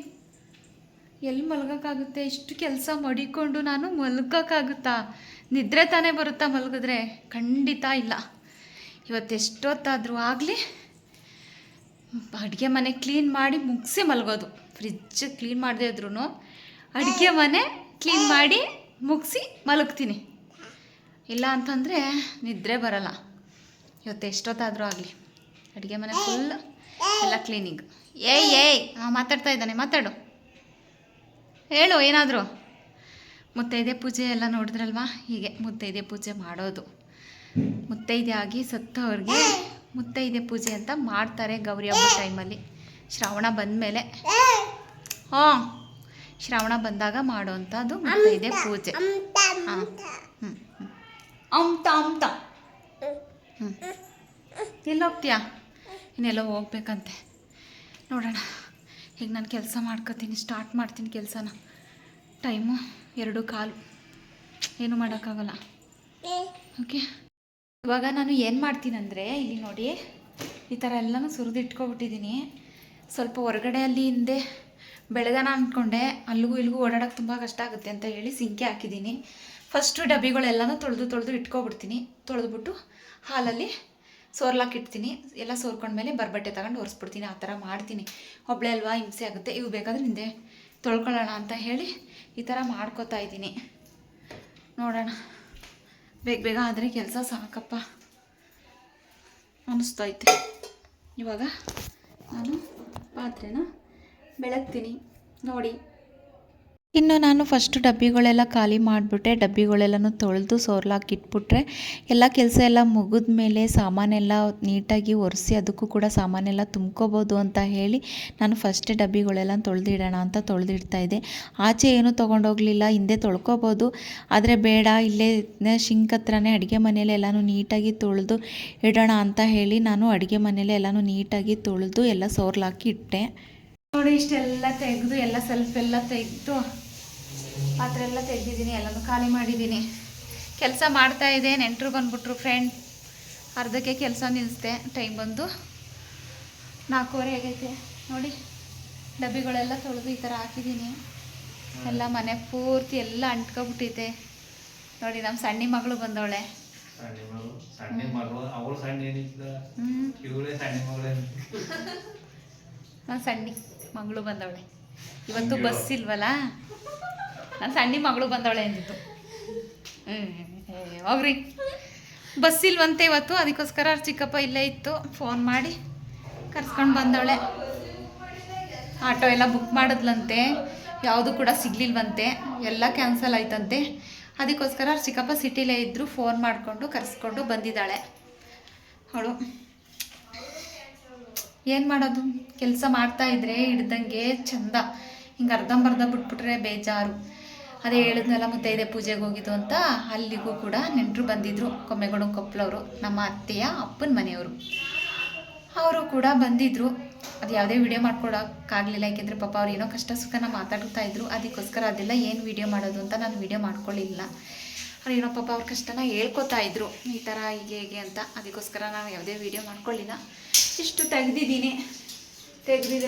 ಎಲ್ಲಿ ಮಲಗೋಕ್ಕಾಗುತ್ತೆ? ಇಷ್ಟು ಕೆಲಸ ಮಡಿಕೊಂಡು ನಾನು ಮಲ್ಗೋಕ್ಕಾಗುತ್ತಾ? ನಿದ್ರೆ ತಾನೇ ಬರುತ್ತಾ ಮಲಗಿದ್ರೆ? ಖಂಡಿತ ಇಲ್ಲ. ಇವತ್ತು ಎಷ್ಟೊತ್ತಾದರೂ ಆಗಲಿ, ಅಡುಗೆ ಮನೆ ಕ್ಲೀನ್ ಮಾಡಿ ಮುಗಿಸಿ ಮಲಗೋದು. ಫ್ರಿಜ್ ಕ್ಲೀನ್ ಮಾಡದೇ ಇದ್ರೂ ಅಡುಗೆ ಮನೆ ಕ್ಲೀನ್ ಮಾಡಿ ಮುಗಿಸಿ ಮಲಗ್ತೀನಿ. ಇಲ್ಲ ಅಂತಂದರೆ ನಿದ್ರೆ ಬರಲ್ಲ. ಇವತ್ತು ಎಷ್ಟೊತ್ತಾದರೂ ಆಗಲಿ. ಅಡುಗೆ ಮನೆ ಫುಲ್ ಎಲ್ಲ ಕ್ಲೀನಿಂಗ್ ಏಯ್ ಏಯ್ ಹಾಂ ಮಾತಾಡ್ತಾ ಇದ್ದಾನೆ, ಮಾತಾಡು. ಹೇಳು, ಏನಾದರೂ. ಮುತ್ತೈದೆ ಪೂಜೆ ಎಲ್ಲ ನೋಡಿದ್ರಲ್ವಾ? ಹೀಗೆ ಮುತ್ತೈದೆ ಪೂಜೆ ಮಾಡೋದು. ಮುತ್ತೈದೆ ಆಗಿ ಸತ್ತವ್ರಿಗೆ ಮುತ್ತೈದೆ ಪೂಜೆ ಅಂತ ಮಾಡ್ತಾರೆ ಗೌರಿ ಹಬ್ಬ ಟೈಮಲ್ಲಿ ಶ್ರಾವಣ ಬಂದಮೇಲೆ. ಹಾಂ ಶ್ರಾವಣ ಬಂದಾಗ ಮಾಡುವಂಥದ್ದು ಮತ್ತೆ ಇದೆ ಪೂಜೆ. ಹಾಂ ಹ್ಞೂ ಅಮ್ತ ಅಮ್ತ ಹ್ಞೂ ಎಲ್ಲೋಗ್ತೀಯಾ ಇನ್ನೆಲ್ಲೋ ಹೋಗ್ಬೇಕಂತೆ. ನೋಡೋಣ. ಈಗ ನಾನು ಕೆಲಸ ಮಾಡ್ಕೋತೀನಿ ಸ್ಟಾರ್ಟ್ ಮಾಡ್ತೀನಿ ಕೆಲಸನ. ಟೈಮು ಎರಡು ಕಾಲು. ಏನು ಮಾಡೋಕ್ಕಾಗಲ್ಲ. ಓಕೆ? ಇವಾಗ ನಾನು ಏನು ಮಾಡ್ತೀನಂದರೆ ಇಲ್ಲಿ ನೋಡಿ ಈ ಥರ ಎಲ್ಲನೂ ಸುರಿದಿಟ್ಕೊಬಿಟ್ಟಿದ್ದೀನಿ. ಸ್ವಲ್ಪ ಹೊರಗಡೆ ಅಲ್ಲಿ ಹಿಂದೆ ಬೆಳಗಾನ ಅಂದ್ಕೊಂಡೆ ಅಲ್ಲಿಗೂ ಇಲ್ಲಿಗೂ ಓಡಾಡೋಕೆ ತುಂಬ ಕಷ್ಟ ಆಗುತ್ತೆ ಅಂತ ಹೇಳಿ ಸಿಂಕೆ ಹಾಕಿದ್ದೀನಿ. ಫಸ್ಟು ಡಬ್ಬಿಗಳೆಲ್ಲನೂ ತೊಳೆದು ತೊಳೆದು ಇಟ್ಕೊಬಿಡ್ತೀನಿ. ತೊಳೆದ್ಬಿಟ್ಟು ಹಾಲಲ್ಲಿ ಸೋರ್ಲಾಕ್ ಇಡ್ತೀನಿ ಎಲ್ಲ ಸೋರ್ಕೊಂಡ್ಮೇಲೆ ಬರ್ಬಟ್ಟೆ ತಗೊಂಡು ಒರೆಸ್ಬಿಡ್ತೀನಿ. ಆ ಥರ ಮಾಡ್ತೀನಿ. ಒಬ್ಬಳೆ ಅಲ್ವಾ, ಹಿಂಸೆ ಆಗುತ್ತೆ. ಇವು ಬೇಕಾದ್ರೆ ಹಿಂದೆ ತೊಳ್ಕೊಳ್ಳೋಣ ಅಂತ ಹೇಳಿ ಈ ಥರ ಮಾಡ್ಕೋತಾ ಇದ್ದೀನಿ. ನೋಡೋಣ. ಬೇಗ ಬೇಗ ಆದರೆ ಕೆಲಸ ಸಾಕಪ್ಪ ಅನ್ನಿಸ್ತೈತೆ ಇವಾಗ ನಾನು ಪಾತ್ರೆನ ಬೆಳಗ್ತೀನಿ. ನೋಡಿ. ಇನ್ನು ನಾನು ಫಸ್ಟು ಡಬ್ಬಿಗಳೆಲ್ಲ ಖಾಲಿ ಮಾಡಿಬಿಟ್ಟೆ. ಡಬ್ಬಿಗಳೆಲ್ಲನೂ ತೊಳೆದು ಸೋರ್ಲಾಕಿ ಇಟ್ಬಿಟ್ರೆ ಎಲ್ಲ ಕೆಲಸ ಎಲ್ಲ ಮುಗಿದ ಮೇಲೆ ಸಾಮಾನೆಲ್ಲ ನೀಟಾಗಿ ಒರೆಸಿ ಅದಕ್ಕೂ ಕೂಡ ಸಾಮಾನೆಲ್ಲ ತುಂಬ್ಕೋಬೋದು ಅಂತ ಹೇಳಿ ನಾನು ಫಸ್ಟೇ ಡಬ್ಬಿಗಳೆಲ್ಲ ತೊಳೆದಿಡೋಣ ಅಂತ ತೊಳೆದಿಡ್ತಾ ಇದ್ದೆ. ಆಚೆ ಏನೂ ತೊಗೊಂಡೋಗಲಿಲ್ಲ. ಹಿಂದೆ ತೊಳ್ಕೊಬೋದು. ಆದರೆ ಬೇಡ, ಇಲ್ಲೇ ಶಿಂಕ್ ಹತ್ರನೇ ಅಡುಗೆ ಮನೇಲಿ ಎಲ್ಲನೂ ನೀಟಾಗಿ ತೊಳೆದು ಇಡೋಣ ಅಂತ ಹೇಳಿ ನಾನು ಅಡುಗೆ ಮನೇಲಿ ಎಲ್ಲನೂ ನೀಟಾಗಿ ತೊಳೆದು ಎಲ್ಲ ಸೋರ್ಲಾಕಿ ಇಟ್ಟೆ. ನೋಡಿ ಇಷ್ಟೆಲ್ಲ ತೆಗೆದು ಎಲ್ಲ ಸೆಲ್ಫ್ ಎಲ್ಲ ತೆಗೆದು ಪಾತ್ರೆ ಎಲ್ಲ ತೆಗೆದಿದ್ದೀನಿ ಎಲ್ಲನೂ ಖಾಲಿ ಮಾಡಿದ್ದೀನಿ. ಕೆಲಸ ಮಾಡ್ತಾ ಇದೆ ನೆಂಟರು ಬಂದುಬಿಟ್ರು ಫ್ರೆಂಡ್ ಅರ್ಧಕ್ಕೆ ಕೆಲಸ ನಿಲ್ಲಿಸ್ದೆ ಟೈಮ್ ಬಂದು ನಾಲ್ಕೂವರೆ ಆಗೈತೆ. ನೋಡಿ ಡಬ್ಬಿಗಳೆಲ್ಲ ತೊಳೆದು ಈ ಥರ ಹಾಕಿದ್ದೀನಿ. ಎಲ್ಲ ಮನೆ ಪೂರ್ತಿ ಎಲ್ಲ ಅಂಟ್ಕೊಬಿಟ್ಟಿದೆ ನೋಡಿ ನಮ್ಮ ಸಣ್ಣ ಮಗಳು ಬಂದವಳೆ. ಸಣ್ಣ ಮಗಳು ಸಣ್ಣ. ಮಗಳು ಬಂದವಳೆ. ಇವತ್ತು ಬಸ್ ಇಲ್ವಲ್ಲ? ನನ್ನ ಸಣ್ಣ ಮಗಳು ಬಂದವಳೆ ಅಂದಿತ್ತು ಹೋಗ್ರಿ. ಬಸ್ ಇಲ್ವಂತೆ ಇವತ್ತು, ಅದಕ್ಕೋಸ್ಕರ ಚಿಕ್ಕಪ್ಪ ಇಲ್ಲೇ ಇತ್ತು. ಫೋನ್ ಮಾಡಿ ಕರ್ಸ್ಕೊಂಡು ಬಂದವಳೆ. ಆಟೋ ಎಲ್ಲ ಬುಕ್ ಮಾಡಿದ್ಲಂತೆ. ಯಾವುದು ಕೂಡ ಸಿಗ್ಲಿಲ್ವಂತೆ. ಎಲ್ಲ ಕ್ಯಾನ್ಸಲ್ ಆಯ್ತಂತೆ. ಅದಕ್ಕೋಸ್ಕರ ಚಿಕ್ಕಪ್ಪ ಸಿಟಿಲೇ ಇದ್ದರು ಫೋನ್ ಮಾಡಿಕೊಂಡು ಕರೆಸ್ಕೊಂಡು ಬಂದಿದ್ದಾಳೆ. ಅವಳು ಏನು ಮಾಡೋದು? ಕೆಲಸ ಮಾಡ್ತಾ ಇದ್ರೆ ಹಿಡ್ದಂಗೆ ಚಂದ. ಹಿಂಗೆ ಅರ್ಧಂಬರ್ಧ ಬಿಟ್ಬಿಟ್ರೆ ಬೇಜಾರು. ಅದೇ ಹೇಳಿದ್ನಲ್ಲ ಮುತ್ತೈದೆ ಪೂಜೆಗೆ ಹೋಗಿದ್ದು ಅಂತ, ಅಲ್ಲಿಗೂ ಕೂಡ ನೆಂಟರು ಬಂದಿದ್ರು, ಕೊಮ್ಮೆಗೌಡ ಕೊಪ್ಪಳವರು ನಮ್ಮ ಅತ್ತೆಯ ಅಪ್ಪನ ಮನೆಯವರು. ಅವರು ಕೂಡ ಬಂದಿದ್ದರು ಅದು ಯಾವುದೇ ವಿಡಿಯೋ ಮಾಡ್ಕೊಡೋಕ್ಕಾಗಲಿಲ್ಲ ಯಾಕೆಂದರೆ ಪಾಪ ಅವ್ರು ಏನೋ ಕಷ್ಟ ಸುಖನ ಮಾತಾಡ್ತಾ ಇದ್ರು. ಅದಕ್ಕೋಸ್ಕರ ಅದೆಲ್ಲ, ಏನು ವಿಡಿಯೋ ಮಾಡೋದು ಅಂತ ನಾನು ವಿಡಿಯೋ ಮಾಡ್ಕೊಳ್ಳಿಲ್ಲ ಅವ್ರು ಏನೋ ಪಾಪ ಅವ್ರ ಕಷ್ಟನ ಹೇಳ್ಕೊತಾ ಇದ್ರು. ಈ ಥರ ಹೀಗೆ ಹೇಗೆ ಅಂತ. ಅದಕ್ಕೋಸ್ಕರ ನಾನು ಯಾವುದೇ ವಿಡಿಯೋ ಮಾಡ್ಕೊಳ್ಳಿಲ್ಲ ಇಷ್ಟು ತೆಗ್ದಿದ್ದೀನಿ.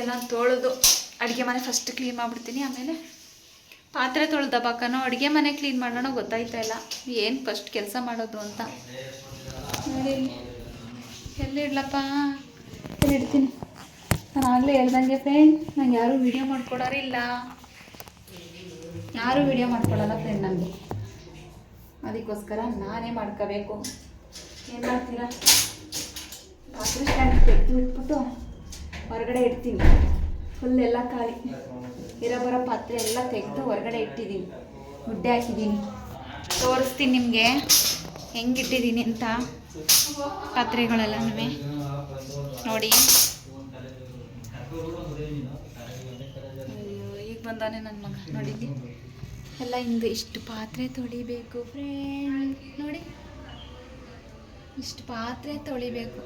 ನಾನು ತೊಳೆದು ಅಡುಗೆ ಮನೆ ಫಸ್ಟ್ ಕ್ಲೀನ್ ಮಾಡಿಬಿಡ್ತೀನಿ. ಆಮೇಲೆ ಪಾತ್ರೆ ತೊಳೆದ ಬಕ್ಕನೋ ಅಡುಗೆ ಮನೆ ಕ್ಲೀನ್ ಮಾಡೋಣ ಗೊತ್ತಾಯ್ತಾ ಇಲ್ಲ. ಏನು ಫಸ್ಟ್ ಕೆಲಸ ಮಾಡೋದು ಅಂತ. ನೋಡಿ ಇಲ್ಲಿ. ಎಲ್ಲಿ ಇಡ್ಲಪ್ಪ? ಎಲ್ಲಿ ಇಡ್ತೀನಿ. ನಾನು ಆಗಲೇ ಹೇಳ್ದಂಗೆ ಫ್ರೆಂಡ್ ನಂಗೆ ಯಾರೂ ವಿಡಿಯೋ ಮಾಡ್ಕೊಡೋರಿಲ್ಲ ಯಾರೂ ವಿಡಿಯೋ ಮಾಡ್ಕೊಡಲ್ಲ ಫ್ರೆಂಡ್ ನನಗೆ ಅದಕ್ಕೋಸ್ಕರ ನಾನೇ ಮಾಡ್ಕೋಬೇಕು. ಏನು ಮಾಡ್ತೀರಾ? ಬಿಟ್ಬಿಟ್ಟು ಹೊರಗಡೆ ಇಡ್ತೀನಿ. ಫುಲ್ ಎಲ್ಲ ಖಾಲಿ ಇರೋ ಬರೋ ಪಾತ್ರೆ ಎಲ್ಲ ತೆಗೆದು ಹೊರಗಡೆ ಇಟ್ಟಿದ್ದೀನಿ. ಮುದ್ದೆ ಹಾಕಿದ್ದೀನಿ. ತೋರಿಸ್ತೀನಿ ನಿಮಗೆ. ಹೆಂಗಿಟ್ಟಿದ್ದೀನಿ ಅಂತ ಪಾತ್ರೆಗಳೆಲ್ಲನೂ ನೋಡಿ. ಈಗ ಬಂದಾನೆ ನನ್ನ ಮಗ. ನೋಡಿದ್ದಿ ಎಲ್ಲ ಹಿಂಗೆ ಇಷ್ಟು ಪಾತ್ರೆ ತೊಳಿಬೇಕು ಫ್ರೆಂಡ್ ನೋಡಿ. ಇಷ್ಟು ಪಾತ್ರೆ ತೊಳಿಬೇಕು.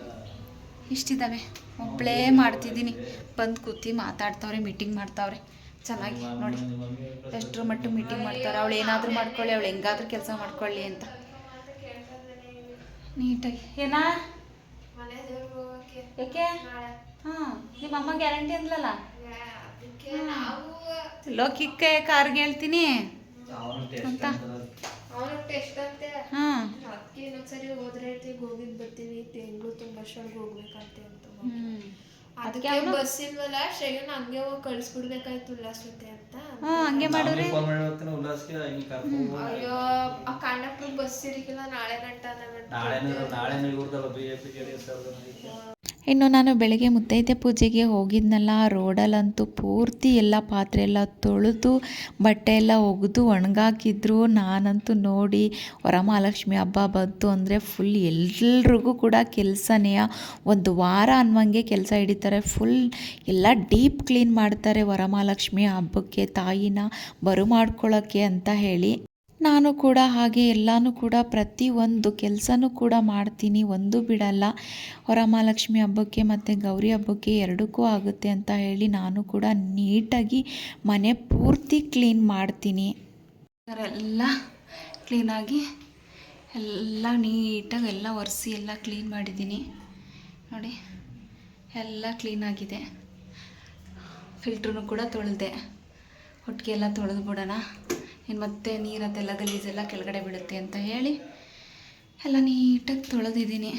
ಇಷ್ಟಿದ್ದಾವೆ ಒಬ್ಬಳೇ ಮಾಡ್ತಿದ್ದೀನಿ ಬಂದು ಕೂತಿ ಮಾತಾಡ್ತಾವ್ರೆ ಮೀಟಿಂಗ್ ಮಾಡ್ತಾವ್ರೆ. ಚೆನ್ನಾಗಿ ನೋಡಿ. ಎಷ್ಟರ ಮಟ್ಟ ಮೀಟಿಂಗ್ ಮಾಡ್ತಾರೆ. ಅವಳು ಏನಾದರೂ ಮಾಡ್ಕೊಳ್ಳಿ ಅವಳು ಹೆಂಗಾದ್ರೂ ಕೆಲಸ ಮಾಡ್ಕೊಳ್ಳಿ ಅಂತ. ನೀಟಾಗಿ. ಏನಾ? ಯಾಕೆ ಹಾಂ ನಿಮ್ಮ ಅಮ್ಮ ಗ್ಯಾರಂಟಿ ಅಂದ್ಲಲ್ಲ? ಲೋಕಿಕ್ಕೆ ಕಾರ್ಗೆ ಹೇಳ್ತೀನಿ ಅಂತ. ಅವನು ಟೆಸ್ಟ್ ಅಂತೆ ಹಾಂ. ಅದಕ್ಕೆ ಇನ್ನೊಂದ್ಸರಿ ಹೋದ್ರೆ ಐತಿ ಹೋಗಿದ್ ಬರ್ತೀವಿ ತಿಂಗಳು ತುಂಬ ಅಷ್ಟೊಳಗೆ ಹೋಗ್ಬೇಕಂತೆ ಅಂತ ಅದಕ್ಕೆ ಬಸ್ ಇಲ್ವಲ್ಲ ಹಂಗೆ ಹೋಗಿ ಕಳಿಸ್ಬಿಡ್ಬೇಕಾಯ್ತು ಉಲ್ಲಾಸತೆ ಅಂತ. ಹಂಗೆ ಉಲ್ಲಾಸ್ಗೆ ಹಿಂಗೆ ಕರ್ಕೊಂಡು ಅಯ್ಯೋ ಆ ಕಂಡಕ್ಟರ್ ಬಸ್ ನಾಳೆ ಗಂಟ ಗಂಟ. ನಾಳೆನೂ ನಾಳೆನೂ ಇವ್ರದಲ್ಲ B A P J D S ಇನ್ನು ನಾನು ಬೆಳಗ್ಗೆ ಮುತ್ತೈದೆ ಪೂಜೆಗೆ ಹೋಗಿದ್ನಲ್ಲ, ಆ ರೋಡಲ್ಲಂತೂ ಪೂರ್ತಿ ಎಲ್ಲ ಪಾತ್ರೆ ಎಲ್ಲ ತೊಳೆದು, ಬಟ್ಟೆ ಎಲ್ಲ ಒಗೆದು ಒಣಗಾಕಿದ್ರು. ನಾನಂತೂ ನೋಡಿ ವರಮಹಾಲಕ್ಷ್ಮಿ ಹಬ್ಬ ಬಂತು ಅಂದರೆ ಫುಲ್ ಎಲ್ರಿಗೂ ಕೂಡ ಕೆಲಸನೇ. ಒಂದು ವಾರ ಅನ್ನುವಂಗೆ ಕೆಲಸ ಹಿಡಿತಾರೆ. ಫುಲ್ ಎಲ್ಲ ಡೀಪ್ ಕ್ಲೀನ್ ಮಾಡ್ತಾರೆ ವರಮಹಾಲಕ್ಷ್ಮಿ ಹಬ್ಬಕ್ಕೆ ತಾಯಿನ. ಬರು ಮಾಡ್ಕೊಳ್ಳೋಕ್ಕೆ ಅಂತ ಹೇಳಿ. ನಾನು ಕೂಡ ಹಾಗೆ, ಎಲ್ಲನೂ ಕೂಡ ಪ್ರತಿಯೊಂದು ಕೆಲಸನೂ ಕೂಡ ಮಾಡ್ತೀನಿ, ಒಂದು ಬಿಡಲ್ಲ. ವರಮಹಾಲಕ್ಷ್ಮಿ ಹಬ್ಬಕ್ಕೆ ಮತ್ತು ಗೌರಿ ಹಬ್ಬಕ್ಕೆ ಎರಡಕ್ಕೂ ಆಗುತ್ತೆ ಅಂತ ಹೇಳಿ ನಾನು ಕೂಡ ನೀಟಾಗಿ ಮನೆ ಪೂರ್ತಿ ಕ್ಲೀನ್ ಮಾಡ್ತೀನಿ. ಎಲ್ಲ ಕ್ಲೀನಾಗಿ ಎಲ್ಲ ನೀಟಾಗಿ ಎಲ್ಲ ಒರೆಸಿ ಎಲ್ಲ ಕ್ಲೀನ್ ಮಾಡಿದ್ದೀನಿ. ನೋಡಿ, ಎಲ್ಲ ಕ್ಲೀನಾಗಿದೆ ಫಿಲ್ಟ್ರೂ ಕೂಡ ತೊಳೆದೆ. ಒಟ್ಟಿಗೆ ಎಲ್ಲ ತೊಳೆದು ಬಿಡೋಣ ಇನ್ನು ಮತ್ತೆ ನೀರದ್ದೆಲ್ಲ ಗಲೀಜೆಲ್ಲ ಕೆಳಗಡೆ ಬಿಡುತ್ತೆ ಅಂತ ಹೇಳಿ ಎಲ್ಲ ನೀಟಾಗಿ ತೊಳೆದಿದ್ದೀನಿ.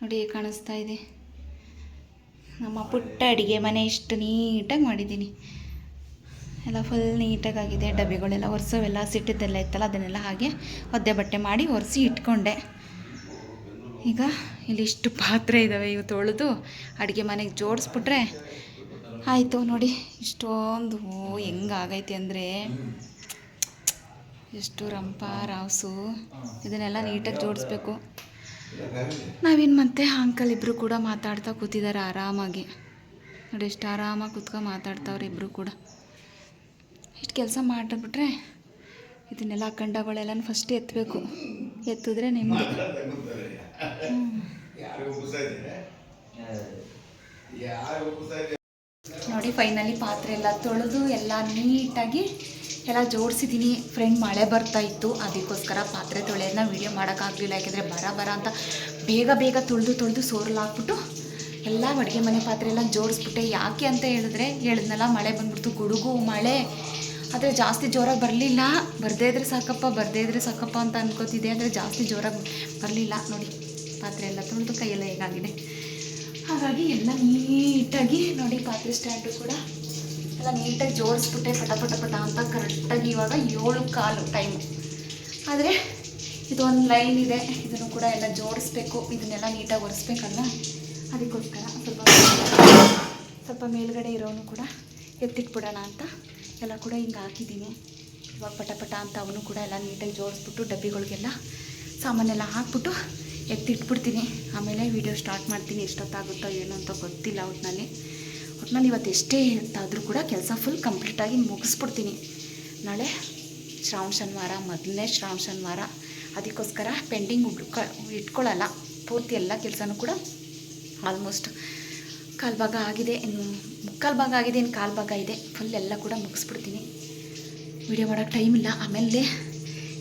ನೋಡಿ ಕಾಣಿಸ್ತಾ ಇದೆ. ನಮ್ಮ ಪುಟ್ಟ ಅಡುಗೆ ಮನೆ ಇಷ್ಟು ನೀಟಾಗಿ ಮಾಡಿದ್ದೀನಿ. ಎಲ್ಲ ಫುಲ್ ನೀಟಾಗಾಗಿದೆ. ಡಬ್ಬಿಗಳೆಲ್ಲ ಒರೆಸೋವೆಲ್ಲ ಸಿಟ್ಟಿದ್ದೆಲ್ಲ ಇತ್ತಲ್ಲ, ಅದನ್ನೆಲ್ಲ ಹಾಗೆ ಒದ್ದೆ ಬಟ್ಟೆ ಮಾಡಿ ಒರೆಸಿ ಇಟ್ಕೊಂಡೆ. ಈಗ ಇಲ್ಲಿ ಇಷ್ಟು ಪಾತ್ರೆ ಇದ್ದಾವೆ ಇವು ತೊಳೆದು ಅಡುಗೆ ಮನೆಗೆ ಜೋಡಿಸ್ಬಿಟ್ರೆ ಆಯಿತು ನೋಡಿ, ಇಷ್ಟೊಂದು ಹೆಂಗಾಗೈತೆ ಅಂದರೆ. ಎಷ್ಟು ರಂಪ ರಾವ್ಸು ಇದನ್ನೆಲ್ಲ ನೀಟಾಗಿ ಜೋಡಿಸ್ಬೇಕು. ನಾವೇನು ಮತ್ತೆ ಅಂಕಲ್ ಇಬ್ಬರು ಕೂಡ ಮಾತಾಡ್ತಾ ಕೂತಿದ್ದಾರೆ ಆರಾಮಾಗಿ. ನೋಡಿ ಎಷ್ಟು ಆರಾಮಾಗಿ ಕೂತ್ಕೊಂಡು ಮಾತಾಡ್ತಾವ್ರೆ ಇಬ್ಬರು ಕೂಡ. ಇಷ್ಟು ಕೆಲಸ ಮಾಡಿಬಿಟ್ರೆ ಇದನ್ನೆಲ್ಲ ಅಖಂಡಗಳೆಲ್ಲ ಫಸ್ಟ್ ಎತ್ತಬೇಕು ಎತ್ತಿದ್ರೆ ನಿಮ್ಮದು ನೋಡಿ ಫೈನಲಿ ಪಾತ್ರೆ ಎಲ್ಲ ತೊಳೆದು ಎಲ್ಲ ನೀಟಾಗಿ ಎಲ್ಲ ಜೋಡಿಸಿದ್ದೀನಿ. ಫ್ರೆಂಡ್, ಮಳೆ ಬರ್ತಾ ಇತ್ತು. ಅದಕ್ಕೋಸ್ಕರ ಪಾತ್ರೆ ತೊಳೆಯೋದನ್ನ ವೀಡಿಯೋ ಮಾಡೋಕ್ಕಾಗಲಿಲ್ಲ. ಯಾಕೆಂದರೆ ಬರ ಬರ ಅಂತ ಬೇಗ ಬೇಗ ತೊಳೆದು ತೊಳೆದು ಹಾಕ್ಬಿಟ್ಟು ಎಲ್ಲ ಅಡುಗೆ ಮನೆ ಪಾತ್ರೆ ಎಲ್ಲ ಜೋಡಿಸ್ಬಿಟ್ಟೆ. ಯಾಕೆ ಅಂತ ಹೇಳಿದ್ರೆ, ಹೇಳಿದ್ನಲ್ಲ, ಮಳೆ ಬಂದ್ಬಿಡ್ತು. ಗುಡುಗು, ಮಳೆ. ಆದರೆ ಜಾಸ್ತಿ ಜೋರಾಗಿ ಬರಲಿಲ್ಲ. ಬರದೇ ಇದ್ರೆ ಸಾಕಪ್ಪ, ಬರದೇ ಇದ್ರೆ ಸಾಕಪ್ಪ ಅಂತ ಅನ್ಕೋತಿದ್ದೆ. ಆದರೆ ಜಾಸ್ತಿ ಜೋರಾಗಿ ಬರಲಿಲ್ಲ. ನೋಡಿ, ಪಾತ್ರೆ ಎಲ್ಲ ತೊಳೆದು ಕೈಯೆಲ್ಲ ಹೇಗಾಗಿದೆ. ಹಾಗಾಗಿ ಎಲ್ಲ ನೀಟಾಗಿ ನೋಡಿ ಪಾತ್ರೆ ಸ್ಟ್ಯಾಂಡು ಕೂಡ. ಎಲ್ಲ ನೀಟಾಗಿ ಜೋಡಿಸ್ಬಿಟ್ಟೆ, ಪಟ ಪಟ ಪಟ ಅಂತ ಕರೆಕ್ಟಾಗಿ ಇವಾಗ ಏಳು ಕಾಲು ಟೈಮು ಆದರೆ ಇದೊಂದು ಲೈನ್ ಇದೆ, ಇದನ್ನು ಕೂಡ ಎಲ್ಲ ಜೋಡಿಸ್ಬೇಕು, ಇದನ್ನೆಲ್ಲ ನೀಟಾಗಿ ಒರೆಸ್ಬೇಕಲ್ಲ? ಅದಕ್ಕೋಸ್ಕರ ಸ್ವಲ್ಪ ಸ್ವಲ್ಪ ಮೇಲ್ಗಡೆ ಇರೋನು ಕೂಡ ಎತ್ತಿಟ್ಬಿಡೋಣ ಅಂತ ಎಲ್ಲ ಕೂಡ ಹಿಂಗೆ ಹಾಕಿದ್ದೀನಿ. ಇವಾಗ ಪಟ ಪಟ ಅಂತ ಅವನು ಕೂಡ ಎಲ್ಲ ನೀಟಾಗಿ ಜೋಡಿಸ್ಬಿಟ್ಟು ಡಬ್ಬಿಗಳಿಗೆಲ್ಲ ಸಾಮಾನೆಲ್ಲ ಹಾಕ್ಬಿಟ್ಟು ಎತ್ತಿಟ್ಬಿಡ್ತೀನಿ. ಆಮೇಲೆ ವಿಡಿಯೋ ಸ್ಟಾರ್ಟ್ ಮಾಡ್ತೀನಿ, ಎಷ್ಟೊತ್ತಾಗುತ್ತೋ ಏನೋ ಅಂತ ಗೊತ್ತಿಲ್ಲ ಒಟ್ಟಿನಲ್ಲಿ ಒಟ್ಟಿನಲ್ಲಿ ಇವತ್ತು ಎಷ್ಟೇ ಹೇಳ್ತಾದರೂ ಕೂಡ ಕೆಲಸ ಫುಲ್ ಕಂಪ್ಲೀಟಾಗಿ ಮುಗಿಸ್ಬಿಡ್ತೀನಿ. ನಾಳೆ ಶ್ರಾವಣ ಶನಿವಾರ, ಮೊದಲನೇ ಶ್ರಾವಣ ಶನಿವಾರ. ಅದಕ್ಕೋಸ್ಕರ ಪೆಂಡಿಂಗ್ ಇಟ್ಕೊಳ್ಳಲ್ಲ ಪೂರ್ತಿ ಎಲ್ಲ ಕೆಲಸನೂ ಕೂಡ ಆಲ್ಮೋಸ್ಟ್ ಕಾಲು ಭಾಗ ಆಗಿದೆ. ಇನ್ನು ಮುಕ್ಕಾಲು ಭಾಗ ಆಗಿದೆ, ಇನ್ನು ಕಾಲು ಭಾಗ ಇದೆ. ಫುಲ್ ಎಲ್ಲ ಕೂಡ ಮುಗಿಸ್ಬಿಡ್ತೀನಿ. ವಿಡಿಯೋ ಮಾಡೋಕ್ಕೆ ಟೈಮ್ ಇಲ್ಲ. ಆಮೇಲೆ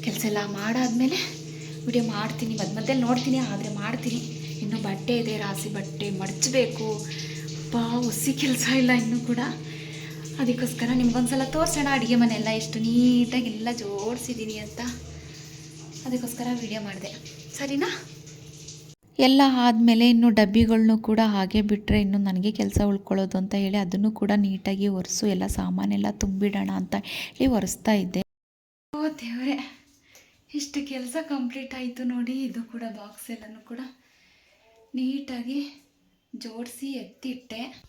ಕೆಲಸ ಎಲ್ಲ ಮಾಡಾದಮೇಲೆ ವಿಡಿಯೋ ಮಾಡ್ತೀನಿ. ಮಧ್ಯ ಮಧ್ಯದಲ್ಲಿ ನೋಡ್ತೀನಿ, ಆದರೆ ಮಾಡ್ತೀನಿ. ಇನ್ನು ಬಟ್ಟೆ ಇದೆ, ರಾಸಿ ಬಟ್ಟೆ ಮಡಚಬೇಕು. ಬಾ ಹುಸಿ ಕೆಲಸ ಇಲ್ಲ ಇನ್ನೂ ಕೂಡ. ಅದಕ್ಕೋಸ್ಕರ ನಿಮ್ಗೊಂದ್ಸಲ ತೋರಿಸೋಣ, ಅಡುಗೆ ಮನೆಯೆಲ್ಲ ಎಷ್ಟು ನೀಟಾಗಿ ಎಲ್ಲ ಜೋಡಿಸಿದ್ದೀನಿ ಅಂತ. ಅದಕ್ಕೋಸ್ಕರ ವಿಡಿಯೋ ಮಾಡಿದೆ. ಸರಿನಾ? ಎಲ್ಲ ಆದಮೇಲೆ ಇನ್ನು ಡಬ್ಬಿಗಳನ್ನು ಕೂಡ ಹಾಗೆ ಬಿಟ್ಟರೆ ಇನ್ನು ನನಗೆ ಕೆಲಸ ಉಳ್ಕೊಳ್ಳೋದು ಅಂತ ಹೇಳಿ ಅದನ್ನು ಕೂಡ ನೀಟಾಗಿ ಒರೆಸು, ಎಲ್ಲ ಸಾಮಾನೆಲ್ಲ ತುಂಬಿಡೋಣ ಅಂತ ಹೇಳಿ ಒರೆಸ್ತಾ ಇದ್ದೆ. ಓ ದೇವರೇ, ಇಷ್ಟು ಕೆಲಸ ಕಂಪ್ಲೀಟ್ ಆಯಿತು ನೋಡಿ, ಇದು ಕೂಡ ಬಾಕ್ಸ್ ಎಲ್ಲನೂ ಕೂಡ ನೀಟಾಗಿ ಜೋಡಿಸಿ ಎತ್ತಿಟ್ಟೆ.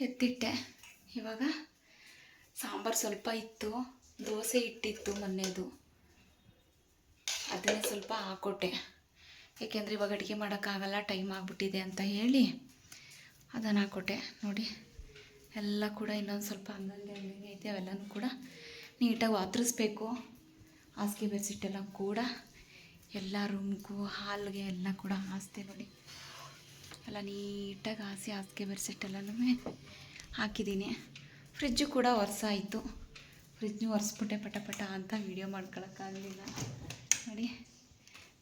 ಎತ್ತಿಟ್ಟೆ. ಇವಾಗ ಸಾಂಬಾರು ಸ್ವಲ್ಪ ಇತ್ತು. ದೋಸೆ ಇಟ್ಟಿತ್ತು ಮೊನ್ನೆದು. ಅದನ್ನೇ ಸ್ವಲ್ಪ ಹಾಕೊಟ್ಟೆ. ಏಕೆಂದರೆ ಇವಾಗ ಅಡುಗೆ ಮಾಡೋಕ್ಕಾಗಲ್ಲ, ಟೈಮ್ ಆಗಿಬಿಟ್ಟಿದೆ ಅಂತ ಹೇಳಿ ಅದನ್ನು ಹಾಕೊಟ್ಟೆ. ನೋಡಿ, ಎಲ್ಲ ಕೂಡ ಇನ್ನೊಂದು ಸ್ವಲ್ಪ ಹಂಗಂಗೆ ಹಂಗಂಗೆ ಐತೆ ಅವೆಲ್ಲನೂ ಕೂಡ ನೀಟಾಗಿ ವಾತರಿಸ್ಬೇಕು. ಹಾಸಿಗೆ ಬೆಡ್ಶೀಟೆಲ್ಲ ಕೂಡ ಎಲ್ಲ ರೂಮ್ಗೂ ಹಾಲ್ಗೆ ಎಲ್ಲ ಕೂಡ ಹಾಸ್ತೆ ನೋಡಿ. ಎಲ್ಲ ನೀಟಾಗಿ ಹಾಸಿ ಹಾಸಿಗೆ ಬೆಡ್ಶೀಟೆಲ್ಲನೂ ಹಾಕಿದ್ದೀನಿ. ಫ್ರಿಜ್ಜು ಕೂಡ ಒರೆಸಾಯಿತು. ಫ್ರಿಜ್ಜು ಒರೆಸ್ಬಿಟ್ಟೆ ಪಟ ಪಟ ಅಂತ ವೀಡಿಯೋ ಮಾಡ್ಕೊಳಕ್ಕಾಗಲಿಲ್ಲ ನೋಡಿ,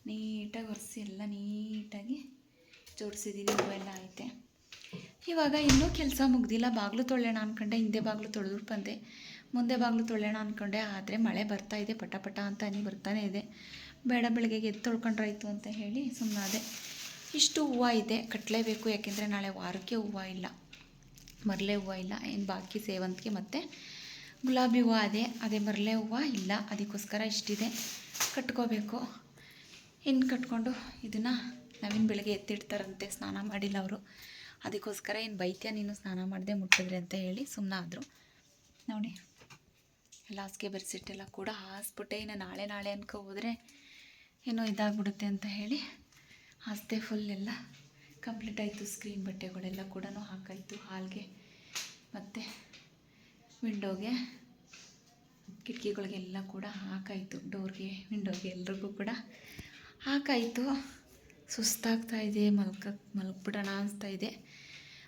ನೀಟಾಗಿ ಒರೆಸಿ ಎಲ್ಲ ನೀಟಾಗಿ ಜೋಡಿಸಿದ್ದೀನಿ ಇವೆಲ್ಲ ಐತೆ. ಇವಾಗ ಇನ್ನೂ ಕೆಲಸ ಮುಗ್ದಿಲ್ಲ. ಬಾಗಿಲು ತೊಳೆಯೋಣ ಅಂದ್ಕೊಂಡೆ ಹಿಂದೆ ಬಾಗಿಲು ತೊಳೆದು ಬಂದೆ. ಮುಂದೆ ಬಾಗಿಲು ತೊಳೆಯೋಣ ಅಂದ್ಕೊಂಡೆ ಆದರೆ ಮಳೆ ಬರ್ತಾ ಇದೆ, ಪಟ ಪಟ ಅಂತ ಬರ್ತಾನೆ ಇದೆ. ಬೇಡ ಬೆಳಗ್ಗೆಗೆ ಎದ್ದು ತೊಳ್ಕೊಂಡ್ರಾಯ್ತು ಅಂತ ಹೇಳಿ ಸುಮ್ಮನಾದೆ ಇಷ್ಟು ಹೂವು ಇದೆ ಕಟ್ಟಲೇಬೇಕು ಯಾಕೆಂದರೆ ನಾಳೆ ವಾರಕ್ಕೆ ಹೂವು ಇಲ್ಲ ಮರಲೆ ಹೂವು ಇಲ್ಲ ಏನು ಬಾಕಿ ಸೇವಂತಿಗೆ ಮತ್ತು ಗುಲಾಬಿ ಹೂವು ಅದೇ ಅದೇ ಮರಲೆ ಹೂವು ಇಲ್ಲ, ಅದಕ್ಕೋಸ್ಕರ ಇಷ್ಟಿದೆ, ಕಟ್ಕೋಬೇಕು. ಇನ್ನು ಕಟ್ಕೊಂಡು ಇದನ್ನು ನವೀನ್ ಬೆಳಗ್ಗೆ ಎತ್ತಿಡ್ತಾರಂತೆ, ಸ್ನಾನ ಮಾಡಿಲ್ಲ ಅವರು. ಅದಕ್ಕೋಸ್ಕರ ಏನು ಬೈತ್ಯ, ನೀನು ಸ್ನಾನ ಮಾಡದೆ ಮುಟ್ಟಿದ್ರೆ ಅಂತ ಹೇಳಿ ಸುಮ್ಮನಾದರು ನೋಡಿ ಲಾಸ್ಗೆ ಬೆರೆಸಿಟ್ಟೆಲ್ಲ ಕೂಡ ಹಾಸ್ಬಿಟ್ಟೆ, ಇನ್ನು ನಾಳೆ ನಾಳೆ ಅನ್ಕೋ ಹೋದರೆ ಏನೋ ಇದಾಗ್ಬಿಡುತ್ತೆ ಅಂತ ಹೇಳಿ ಹಾಸ್ತೆ ಫುಲ್ ಎಲ್ಲ ಕಂಪ್ಲೀಟ್ ಆಯಿತು. ಸ್ಕ್ರೀನ್ ಬಟ್ಟೆಗಳೆಲ್ಲ ಕೂಡ ಹಾಕಾಯಿತು ಹಾಲ್ಗೆ. ಮತ್ತು ವಿಂಡೋಗೆ ಕಿಟಕಿಗಳಿಗೆಲ್ಲ ಕೂಡ ಹಾಕಾಯಿತು. ಡೋರ್ಗೆ ವಿಂಡೋಗೆ ಎಲ್ರಿಗೂ ಕೂಡ ಹಾಕಾಯಿತು. ಸುಸ್ತಾಗ್ತಾ ಇದೆ, ಮಲ್ಕ ಮಲ್ಕ್ಬಿಡೋಣ ಅನಿಸ್ತಾ ಇದೆ.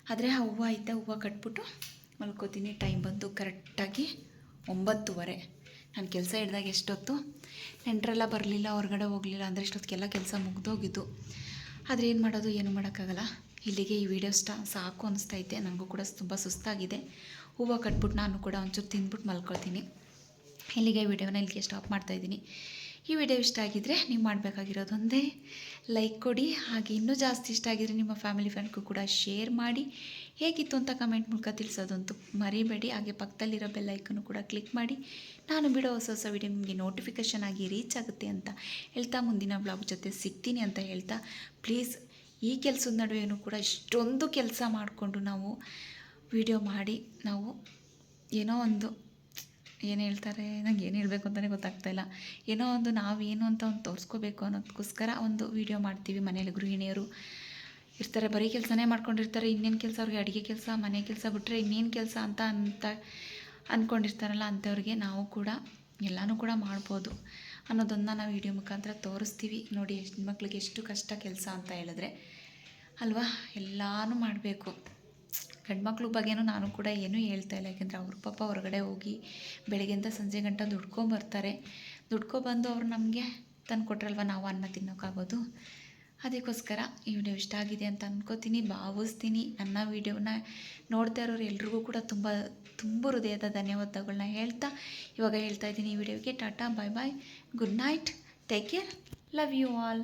ಆದರೆ ಆ ಹೂವು ಐತೆ ಹೂವು ಕಟ್ಬಿಟ್ಟು ಮಲ್ಕೋತೀನಿ. ಟೈಮ್ ಬಂದು ಕರೆಕ್ಟಾಗಿ ಒಂಬತ್ತುವರೆ. ನಾನು ಕೆಲಸ ಹಿಡ್ದಾಗ ಎಷ್ಟೊತ್ತು? ನೆಂಟರೆಲ್ಲ ಬರಲಿಲ್ಲ, ಹೊರಗಡೆ ಹೋಗಲಿಲ್ಲ ಅಂದರೆ ಇಷ್ಟೊತ್ತಿಗೆಲ್ಲ ಕೆಲಸ ಮುಗ್ದೋಗಿದ್ದು. ಆದರೆ ಏನು ಮಾಡೋದು, ಏನು ಮಾಡೋಕ್ಕಾಗಲ್ಲ. ಇಲ್ಲಿಗೆ ಈ ವಿಡಿಯೋ ಸ್ಟಾ ಸಾಕು ಅನಿಸ್ತೈತೆ. ನನಗೂ ಕೂಡ ತುಂಬ ಸುಸ್ತಾಗಿದೆ. ಹೂವು ಕಟ್ಬಿಟ್ಟು ನಾನು ಕೂಡ ಒಂಚೂರು ತಿಂದ್ಬಿಟ್ಟು ಮಲ್ಕೊಳ್ತೀನಿ. ಇಲ್ಲಿಗೆ ವಿಡಿಯೋನ ಇಲ್ಲಿಗೆ ಸ್ಟಾಪ್ ಮಾಡ್ತಾಯಿದ್ದೀನಿ ಈ ವಿಡಿಯೋ ಇಷ್ಟ ಆಗಿದ್ದರೆ ನೀವು ಮಾಡಬೇಕಾಗಿರೋದೊಂದೇ ಲೈಕ್ ಕೊಡಿ. ಹಾಗೆ ಇನ್ನೂ ಜಾಸ್ತಿ ಇಷ್ಟ ಆಗಿದರೆ ನಿಮ್ಮ ಫ್ಯಾಮಿಲಿ ಫ್ರೆಂಡ್ಗೂ ಕೂಡ ಶೇರ್ ಮಾಡಿ. ಹೇಗಿತ್ತು ಅಂತ ಕಮೆಂಟ್ ಮೂಲಕ ತಿಳಿಸೋದಂತೂ ಮರಿಬೇಡಿ. ಹಾಗೆ ಪಕ್ಕದಲ್ಲಿರೋ ಬೆಲ್ ಐಕನ್ನು ಕೂಡ ಕ್ಲಿಕ್ ಮಾಡಿ. ನಾನು ಬಿಡೋ ಹೊಸ ಹೊಸ ವಿಡಿಯೋ ನಿಮಗೆ ನೋಟಿಫಿಕೇಷನ್ ಆಗಿ ರೀಚ್ ಆಗುತ್ತೆ ಅಂತ ಹೇಳ್ತಾ ಮುಂದಿನ ಬ್ಲಾಗ್ ಜೊತೆ ಸಿಗ್ತೀನಿ ಅಂತ ಹೇಳ್ತಾ. ಪ್ಲೀಸ್ ಈ ಕೆಲಸದ ನಡುವೆಯೂ ಕೂಡ ಇಷ್ಟೊಂದು ಕೆಲಸ ಮಾಡಿಕೊಂಡು ನಾವು ವಿಡಿಯೋ ಮಾಡಿ. ನಾವು ಏನೋ ಒಂದು ಏನು ಹೇಳ್ತಾರೆ? ನಂಗೆ ಏನು ಹೇಳಬೇಕು ಅಂತಲೇ ಗೊತ್ತಾಗ್ತಾ ಇಲ್ಲ. ಏನೋ ಒಂದು ನಾವು ಏನು ಅಂತ ಒಂದು ತೋರಿಸ್ಕೋಬೇಕು ಅನ್ನೋದಕ್ಕೋಸ್ಕರ ಒಂದು ವಿಡಿಯೋ ಮಾಡ್ತೀವಿ ಮನೇಲಿ ಗೃಹಿಣಿಯರು. ಇರ್ತಾರೆ, ಬರೀ ಕೆಲಸನೇ ಮಾಡ್ಕೊಂಡಿರ್ತಾರೆ, ಇನ್ನೇನು ಕೆಲಸ ಅವ್ರಿಗೆ ಅಡುಗೆ ಕೆಲಸ, ಮನೆ ಕೆಲಸ ಬಿಟ್ಟರೆ ಇನ್ನೇನು ಕೆಲಸ ಅಂತ ಅಂತ ಅಂದ್ಕೊಂಡಿರ್ತಾರಲ್ಲ ಅಂಥವ್ರಿಗೆ ನಾವು ಕೂಡ ಎಲ್ಲನೂ ಕೂಡ ಮಾಡ್ಬೋದು ಅನ್ನೋದನ್ನು ನಾವು ವಿಡಿಯೋ ಮುಖಾಂತರ ತೋರಿಸ್ತೀವಿ. ನೋಡಿ ಹೆಣ್ಮಕ್ಳಿಗೆ ಎಷ್ಟು ಕಷ್ಟ ಕೆಲಸ ಅಂತ ಹೇಳಿದ್ರೆ, ಅಲ್ವಾ? ಎಲ್ಲನೂ ಮಾಡಬೇಕು. ಗಂಡ್ಮಕ್ಳ ಬಗ್ಗೆನೂ ನಾನು ಕೂಡ ಏನೂ ಹೇಳ್ತಾ ಇಲ್ಲ. ಯಾಕೆಂದರೆ ಅವ್ರ ಪಾಪ ಹೊರಗಡೆ ಹೋಗಿ ಬೆಳಗ್ಗೆಯಿಂದ ಸಂಜೆ ಗಂಟ ದುಡ್ಕೊಂಬರ್ತಾರೆ ದುಡ್ಕೊಬಂದು ಅವ್ರು ನಮಗೆ ತಂದು ಕೊಟ್ರಲ್ವ ನಾವು ಅನ್ನ ತಿನ್ನೋಕ್ಕಾಗೋದು? ಅದಕ್ಕೋಸ್ಕರ ಈ ವಿಡಿಯೋ ಇಷ್ಟ ಆಗಿದೆ ಅಂತ ಅಂದ್ಕೋತೀನಿ ಭಾವಿಸ್ತೀನಿ. ನನ್ನ ವಿಡಿಯೋನ ನೋಡ್ತಾ ಇರೋರು ಎಲ್ರಿಗೂ ಕೂಡ ತುಂಬ ತುಂಬ ಹೃದಯದ ಧನ್ಯವಾದಗಳನ್ನ ಹೇಳ್ತಾ ಇವಾಗ ಹೇಳ್ತಾ ಇದ್ದೀನಿ ಈ ವಿಡಿಯೋಗೆ. Tata, bye bye. Good night. Take care. Love you all.